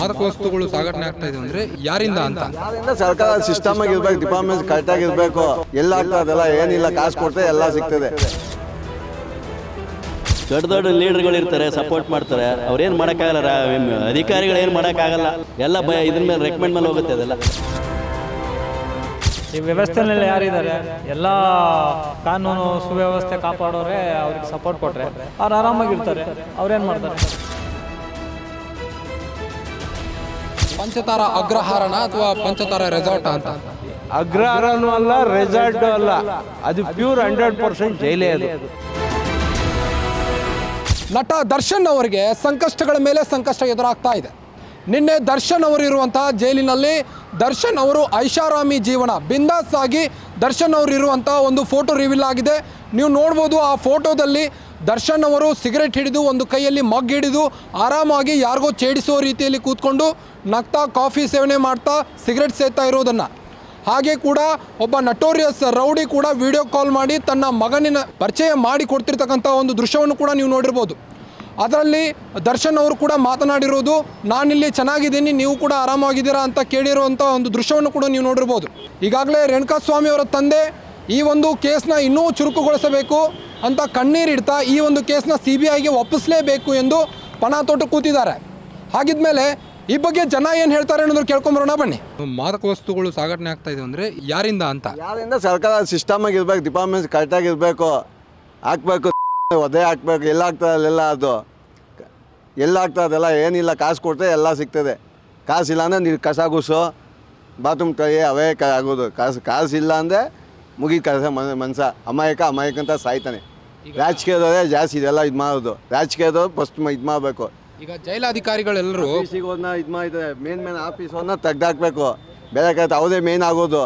ಮಾದಕ ವಸ್ತುಗಳು ಸಾಗಣೆ ಆಗ್ತಾ ಇದೆ ಅಂದ್ರೆ ಯಾರಿಂದ ಅಂತ? ಯಾರಿಂದ? ಸರ್ಕಾರ ಸಿಸ್ಟಮ್ ಆಗಿ ಇರ್ಬೇಕು ಡಿಪಾರ್ಟ್ಮೆಂಟ್ ಕರೆಕ್ಟಾಗಿ ಇರಬೇಕು ಎಲ್ಲ ಆಗ್ತದಲ್ಲ ಏನಿಲ್ಲ ಕಾಸು ಕೊಟ್ಟರೆ ಎಲ್ಲ ಸಿಗ್ತದೆ. ದೊಡ್ಡ ದೊಡ್ಡ ಲೀಡರ್ಗಳು ಇರ್ತಾರೆ ಸಪೋರ್ಟ್ ಮಾಡ್ತಾರೆ. ಅವ್ರೇನು ಮಾಡೋಕ್ಕಾಗಲ್ಲ ಅಧಿಕಾರಿಗಳು ಏನು ಮಾಡೋಕ್ಕಾಗಲ್ಲ. ಎಲ್ಲ ಬ ಇದ್ರ ಮೇಲೆ ರೆಕಮೆಂಡ್ ಮೇಲೆ ಹೋಗುತ್ತೆ ಅದೆಲ್ಲ. ಈ ವ್ಯವಸ್ಥೆನಲ್ಲಿ ಯಾರಿದ್ದಾರೆ? ಎಲ್ಲ ಕಾನೂನು ಸುವ್ಯವಸ್ಥೆ ಕಾಪಾಡೋರೆ ಅವ್ರಿಗೆ ಸಪೋರ್ಟ್ ಕೊಟ್ಟರೆ ಅವ್ರು ಆರಾಮಾಗಿರ್ತಾರೆ. ಅವ್ರೇನು ಮಾಡ್ತಾರೆ? ಪಂಚತಾರ ಅಗ್ರಹಾರನ ಅಥವಾ ಪಂಚತಾರ ರೆಸಾರ್ಟ್ ಅಂತ? ಅಗ್ರಹಾರನು ಅಲ್ಲ ರೆಸಾರ್ಟ್ ಅಲ್ಲ. ಅದು ಪ್ಯೂರ್ ಹಂಡ್ರೆಡ್ ಪರ್ಸೆಂಟ್ ಜೈಲೇ ಅದು. ನಟ ದರ್ಶನ್ ಅವರಿಗೆ ಸಂಕಷ್ಟಗಳ ಮೇಲೆ ಸಂಕಷ್ಟ ಎದುರಾಗ್ತಾ ಇದೆ. ನಿನ್ನೆ ದರ್ಶನ್ ಅವರು ಇರುವಂತಹ ಜೈಲಿನಲ್ಲಿ ದರ್ಶನ್ ಅವರು ಐಷಾರಾಮಿ ಜೀವನ. ಬಿಂದಾಸ್ ಆಗಿ ದರ್ಶನ್ ಅವರು ಇರುವಂತಹ ಒಂದು ಫೋಟೋ ರಿವೀಲ್ ಆಗಿದೆ. ನೀವು ನೋಡ್ಬೋದು ಆ ಫೋಟೋದಲ್ಲಿ ದರ್ಶನ್ ಅವರು ಸಿಗರೆಟ್ ಹಿಡಿದು ಒಂದು ಕೈಯಲ್ಲಿ ಮಗ್ ಹಿಡಿದು ಆರಾಮಾಗಿ ಯಾರಿಗೋ ಛೇಡಿಸೋ ರೀತಿಯಲ್ಲಿ ಕೂತ್ಕೊಂಡು ನಗ್ತಾ ಕಾಫಿ ಸೇವನೆ ಮಾಡ್ತಾ ಸಿಗರೆಟ್ ಸೇತಾ ಇರೋದನ್ನು. ಹಾಗೆ ಕೂಡ ಒಬ್ಬ ನಟೋರಿಯಸ್ ರೌಡಿ ಕೂಡ ವಿಡಿಯೋ ಕಾಲ್ ಮಾಡಿ ತನ್ನ ಮಗನಿನ ಪರಿಚಯ ಮಾಡಿ ಕೊಡ್ತಿರ್ತಕ್ಕಂಥ ಒಂದು ದೃಶ್ಯವನ್ನು ಕೂಡ ನೀವು ನೋಡಿರ್ಬೋದು. ಅದರಲ್ಲಿ ದರ್ಶನ್ ಅವರು ಕೂಡ ಮಾತನಾಡಿರೋದು, ನಾನಿಲ್ಲಿ ಚೆನ್ನಾಗಿದ್ದೀನಿ, ನೀವು ಕೂಡ ಆರಾಮಾಗಿದ್ದೀರಾ ಅಂತ ಕೇಳಿರುವಂಥ ಒಂದು ದೃಶ್ಯವನ್ನು ಕೂಡ ನೀವು ನೋಡಿರ್ಬೋದು. ಈಗಾಗಲೇ ರೇಣುಕಾಸ್ವಾಮಿ ಅವರ ತಂದೆ ಈ ಒಂದು ಕೇಸ್ನ ಇನ್ನೂ ಚುರುಕುಗೊಳಿಸಬೇಕು ಅಂತ ಕಣ್ಣೀರಿಡ್ತಾ ಈ ಒಂದು ಕೇಸ್ನ ಸಿ ಬಿ ಐಗೆ ಒಪ್ಪಿಸಲೇಬೇಕು ಎಂದು ಪಣ ತೊಟ್ಟು ಕೂತಿದ್ದಾರೆ. ಹಾಗಿದ್ಮೇಲೆ ಈ ಬಗ್ಗೆ ಜನ ಏನು ಹೇಳ್ತಾರೆ ಅನ್ನೋದು ಕೇಳ್ಕೊಂಬರೋಣ ಬನ್ನಿ. ಮಾದಕ ವಸ್ತುಗಳು ಸಾಗಣೆ ಆಗ್ತಾ ಇದೆ ಅಂದರೆ ಯಾರಿಂದ ಅಂತ? ಯಾರಿಂದ ಸರ್ಕಾರ ಸಿಸ್ಟಮ್ ಆಗಿರ್ಬೇಕು ಡಿಪಾರ್ಟ್ಮೆಂಟ್ ಕರೆಕ್ಟಾಗಿ ಇರಬೇಕು ಹಾಕ್ಬೇಕು ಒದೆ ಹಾಕ್ಬೇಕು ಎಲ್ಲ ಆಗ್ತದೆ ಅಲ್ಲೆಲ್ಲ ಅದು. ಎಲ್ಲ ಆಗ್ತದಲ್ಲ ಏನಿಲ್ಲ ಕಾಸು ಕೊಡ್ತಾರೆ ಎಲ್ಲ ಸಿಗ್ತದೆ. ಕಾಸಿಲ್ಲ ಅಂದರೆ ನೀರು ಕಸ ಗುಸು ಬಾತ್ರೂಮ್ ಕೈ ಅವೇ ಕ ಆಗೋದು. ಕಾಸು ಕಾಸು ಇಲ್ಲ ಅಂದರೆ ಮುಗಿದ ಕೆಲಸ ಮನ ಮನಸ ಅಮಾಯಕ ಅಮಾಯಕ ಅಂತ ಸಾಯ್ತಾನೆ. ರಾಜಕೀಯದವರೇ ಜಾಸ್ತಿ ಇದೆಲ್ಲ ಇದು ಮಾಡೋದು. ರಾಜಕೀಯದವ್ರು ಫಸ್ಟ್ ಇದು ಮಾಡಬೇಕು. ಈಗ ಜೈಲಾಧಿಕಾರಿಗಳೆಲ್ಲರೂ ಸಿಗೋದನ್ನ ಇದು ಮಾಡಿದ್ದಾರೆ ಮೇನ್ ಮೇನ್ ಆಫೀಸ್ ಹೋದ್ನ ತೆಗ್ದಾಕ್ಬೇಕು. ಬೇರೆ ಕಡೆ ಅವರೇ ಮೇನ್ ಆಗೋದು.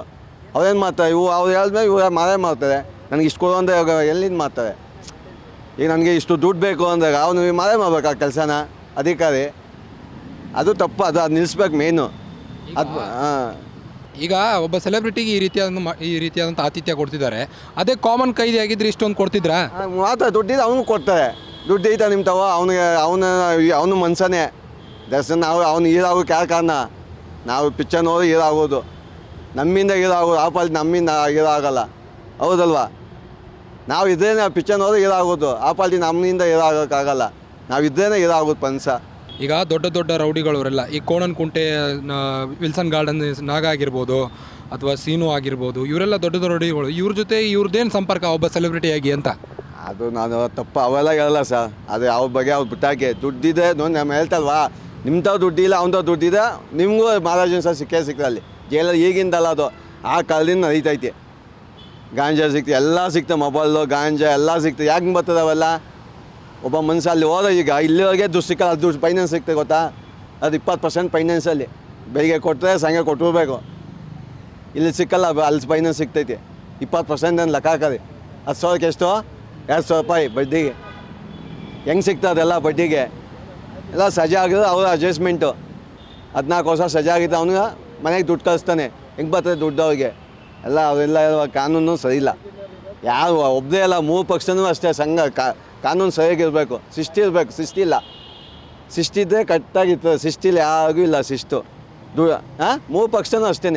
ಅವ್ರೇನು ಮಾಡ್ತಾರೆ? ಇವು ಅವ್ರು ಹೇಳಿದ್ಮೇಲೆ ಇವ್ರ ಮಾರೇ ಮಾಡ್ತಾರೆ. ನನಗೆ ಇಷ್ಟು ಕೊಡು ಅಂದರೆ ಇವಾಗ ಎಲ್ಲಿಂದ ಮಾಡ್ತಾರೆ? ಈಗ ನನಗೆ ಇಷ್ಟು ದುಡ್ಡು ಬೇಕು ಅಂದಾಗ ಅವನು ಮಾರೇ ಮಾಡ್ಬೇಕು ಆ ಕೆಲಸನ. ಅಧಿಕಾರಿ. ಅದು ತಪ್ಪು. ಅದು ಅದು ನಿಲ್ಲಿಸ್ಬೇಕು ಮೇನು ಅದು ಹಾಂ. ಈಗ ಒಬ್ಬ ಸೆಲೆಬ್ರಿಟಿಗೆ ಈ ರೀತಿಯಾದ ಈ ರೀತಿಯಾದಂಥ ಆತಿಥ್ಯ ಕೊಡ್ತಿದ್ದಾರೆ. ಅದೇ ಕಾಮನ್ ಕೈದಿ ಆಗಿದ್ರೆ ಇಷ್ಟೊಂದು ಕೊಡ್ತಿದ್ರಾ? ಮಾತ್ರ ದುಡ್ಡಿದ್ದು ಅವನು ಕೊಡ್ತಾರೆ. ದುಡ್ಡು ಐತ ನಿಮ್ಮ ತವ ಅವನಿಗೆ, ಅವನ ಅವನು ಮನ್ಸನೇ. ದರ್ಶನ್, ನಾವು, ಅವ್ನು ಹೀರಾಗೋ ಕ್ಯಾ ಕಾರಣ. ನಾವು ಪಿಕ್ಚರ್ ನೋಡಿ ಹೀರೋ ಆಗೋದು ನಮ್ಮಿಂದ ಹೀರೋ ಆಗೋದು ಆ ಪಾಲಿ ನಮ್ಮಿಂದ ಹೀರೋ ಆಗಲ್ಲ ಹೌದಲ್ವಾ? ನಾವು ಇದ್ರೇನೆ ಪಿಕ್ಚರ್ ನೋಡಿ ಹೀರೋ ಆಗೋದು ಆ ಪಾಲಿ ನಮ್ಮಿಂದ ಹೀರೋ ಆಗೋಕ್ಕಾಗಲ್ಲ ನಾವು ಇದ್ರೇನೆ ಇದಾಗೋದು ಪನ್ಸ. ಈಗ ದೊಡ್ಡ ದೊಡ್ಡ ರೌಡಿಗಳವರೆಲ್ಲ, ಈ ಕೋಣನ್ ಕುಂಟೆ ವಿಲ್ಸನ್ ಗಾರ್ಡನ್, ನಾಗ ಆಗಿರ್ಬೋದು ಅಥವಾ ಸೀನು ಆಗಿರ್ಬೋದು, ಇವರೆಲ್ಲ ದೊಡ್ಡ ದೊಡ್ಡ ರೌಡಿಗಳು. ಇವ್ರ ಜೊತೆ ಇವ್ರದ್ದೇನು ಸಂಪರ್ಕ ಒಬ್ಬ ಸೆಲೆಬ್ರಿಟಿಯಾಗಿ ಅಂತ? ಅದು ನಾನು ತಪ್ಪು ಅವೆಲ್ಲ ಹೇಳಲ್ಲ ಸರ್. ಅದು ಅವ್ರ ಬಗ್ಗೆ ಅವ್ರು ಬಿಟ್ಟಾಕಿ. ದುಡ್ಡಿದೆ ನೋಡಿ ನಮ್ಮ ಹೇಳ್ತಲ್ವಾ? ನಿಮ್ತಾವ್ ದುಡ್ಡಿಲ್ಲ, ಅವ್ನತಾವ್ ದುಡ್ಡಿದೆ, ನಿಮಗೂ ಮಹಾರಾಜನ ಸರ್ ಸಿಕ್ಕೇ ಸಿಗ್ತದೆ ಅಲ್ಲಿ. ಜೈಲಲ್ಲಿ ಈಗಿಂದಲ್ಲ ಅದು. ಆ ಕಾಲದಿಂದ ನಡೀತೈತಿ. ಗಾಂಜಾ ಸಿಕ್ತು, ಎಲ್ಲ ಸಿಕ್ತು, ಮೊಬೈಲು, ಗಾಂಜಾ ಎಲ್ಲ ಸಿಕ್ತು. ಯಾಕೆ ಬರ್ತದೆ ಒಬ್ಬ ಮನುಷ್ಯ ಅಲ್ಲಿ ಹೋದ ಈಗ ಇಲ್ಲಿವರೆಗೆ ದುಡ್ಡು ಸಿಕ್ಕಲ್ಲ ಅದು ದುಡ್ಡು ಫೈನಾನ್ಸ್ ಸಿಗ್ತದೆ ಗೊತ್ತಾ? ಅದು ಇಪ್ಪತ್ತು ಪರ್ಸೆಂಟ್ ಫೈನಾನ್ಸಲ್ಲಿ ಬೆಳಿಗ್ಗೆ ಕೊಟ್ಟರೆ ಸಂಘ ಕೊಟ್ಟಿರ್ಬೇಕು ಇಲ್ಲಿ ಸಿಕ್ಕಲ್ಲ, ಅಲ್ಲಿ ಫೈನಾನ್ಸ್ ಸಿಗ್ತೈತಿ. ಇಪ್ಪತ್ತು ಪರ್ಸೆಂಟ್ ಅಂದ್ರೆ ಲೆಕ್ಕ ಹಾಕೋದು. ಹತ್ತು ಸಾವಿರಕ್ಕೆ ಎಷ್ಟು? ಎರಡು ಸಾವಿರ ರೂಪಾಯಿ ಬಡ್ಡಿಗೆ. ಹೆಂಗೆ ಸಿಗ್ತದೆ ಅದೆಲ್ಲ ಬಡ್ಡಿಗೆ? ಎಲ್ಲ ಸಜಾ ಆಗಿದ್ರೆ ಅವ್ರ ಅಡ್ಜಸ್ಟ್ಮೆಂಟು ಹದಿನಾಲ್ಕು ವರ್ಷ ಸಜಾ ಆಗಿದ್ದ ಅವನಿಗೆ ಮನೆಗೆ ದುಡ್ಡು ಕಳಿಸ್ತಾನೆ. ಹೆಂಗೆ ಬರ್ತದೆ ದುಡ್ಡು ಅವ್ರಿಗೆ? ಎಲ್ಲ ಇರುವ ಕಾನೂನು ಸರಿ ಇಲ್ಲ. ಯಾರು ಒಬ್ಬದೇ ಅಲ್ಲ, ಮೂರು ಪಕ್ಷನೂ ಅಷ್ಟೇ ಸಂಘ, ಕಾ ಕಾನೂನು ಸರಿಯಾಗಿರಬೇಕು, ಶಿಸ್ತಿ ಇರಬೇಕು ಶಿಸ್ತಿ ಇಲ್ಲ ಶಿಸ್ತಿ ಇದ್ದರೆ ಶಿಸ್ತಿಲ್ಲ ಶಿಸ್ತಿಲಿ ಯಾರಿಗೂ ಇಲ್ಲ ಶಿಸ್ತು. ದು ಹಾಂ ಮೂರು ಪಕ್ಷನೂ ಅಷ್ಟೇ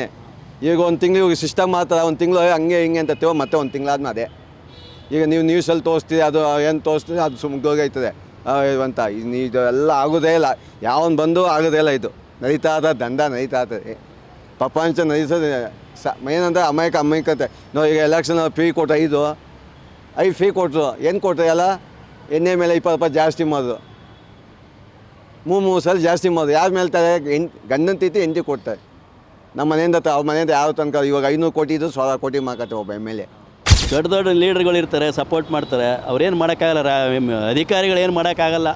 ಈಗ ಒಂದು ತಿಂಗಳು ಇವಾಗ ಸಿಸ್ಟಮ್ ಮಾತ್ರ, ಒಂದು ತಿಂಗಳು ಹಂಗೆ ಹಿಂಗೆ ಅಂತ ತೇವ ಮತ್ತೆ ಒಂದು ತಿಂಗಳಾದ್ಮೇಲೆ ಅದೇ. ಈಗ ನೀವು ನ್ಯೂಸಲ್ಲಿ ತೋರಿಸ್ತೀರಿ, ಅದು ಏನು ತೋರಿಸ್ತೀರಿ, ಅದು ಸುಮ್ಗೋಗೈತದೆ ಅಂತ. ಇದು ಎಲ್ಲ ಆಗೋದೇ ಇಲ್ಲ. ಯಾವನ್ ಬಂದು ಆಗೋದೇ ಇಲ್ಲ ಇದು. ನಡೀತಾ ಅದ ದಂಡ ನಡೀತಾ ಇರ್ತದೆ ಪ್ರಪಂಚ ನಡೀತದೆ. ಸ ಏನಂದ್ರೆ ಅಮಾಯಕ, ಅಮಾಯಕತೆ. ನಾವು ಈಗ ಎಲೆಕ್ಷನ್ ಫ್ರೀ ಕೊಟ್ಟು ಐದು ಐದು ಫ್ರೀ ಕೊಟ್ಟರು ಏನು ಕೊಟ್ಟರೆ ಎಲ್ಲ? ಎಣ್ಣೆ ಮೇಲೆ ಇಪ್ಪತ್ತು ರೂಪಾಯಿ ಜಾಸ್ತಿ ಮಾಡೋದು ಮೂರು ಮೂರು ಸಲ ಜಾಸ್ತಿ ಮಾಡೋದು ಯಾರು ಮೇಲೆ ಎಂಟು ಗಂಡನ ತೀತಿ ಎಂಟಿ ಕೊಡ್ತಾರೆ. ನಮ್ಮ ಮನೆಯಿಂದ ತ- ಅವ್ರ ಮನೆಯಿಂದ ಯಾವ ತನಕ ಇವಾಗ ಐನೂರು ಕೋಟಿ ಇದ್ದು ಸಾವಿರ ಕೋಟಿ ಮಾಕತ್ತೆ ಒಬ್ಬ ಎಂ ಎಲ್ ಎ. ದೊಡ್ಡ ದೊಡ್ಡ ಲೀಡರ್ಗಳು ಇರ್ತಾರೆ ಸಪೋರ್ಟ್ ಮಾಡ್ತಾರೆ. ಅವ್ರೇನು ಮಾಡೋಕ್ಕಾಗಲ್ಲ ರಾ- ಅಧಿಕಾರಿಗಳು ಏನು ಮಾಡೋಕ್ಕಾಗಲ್ಲ.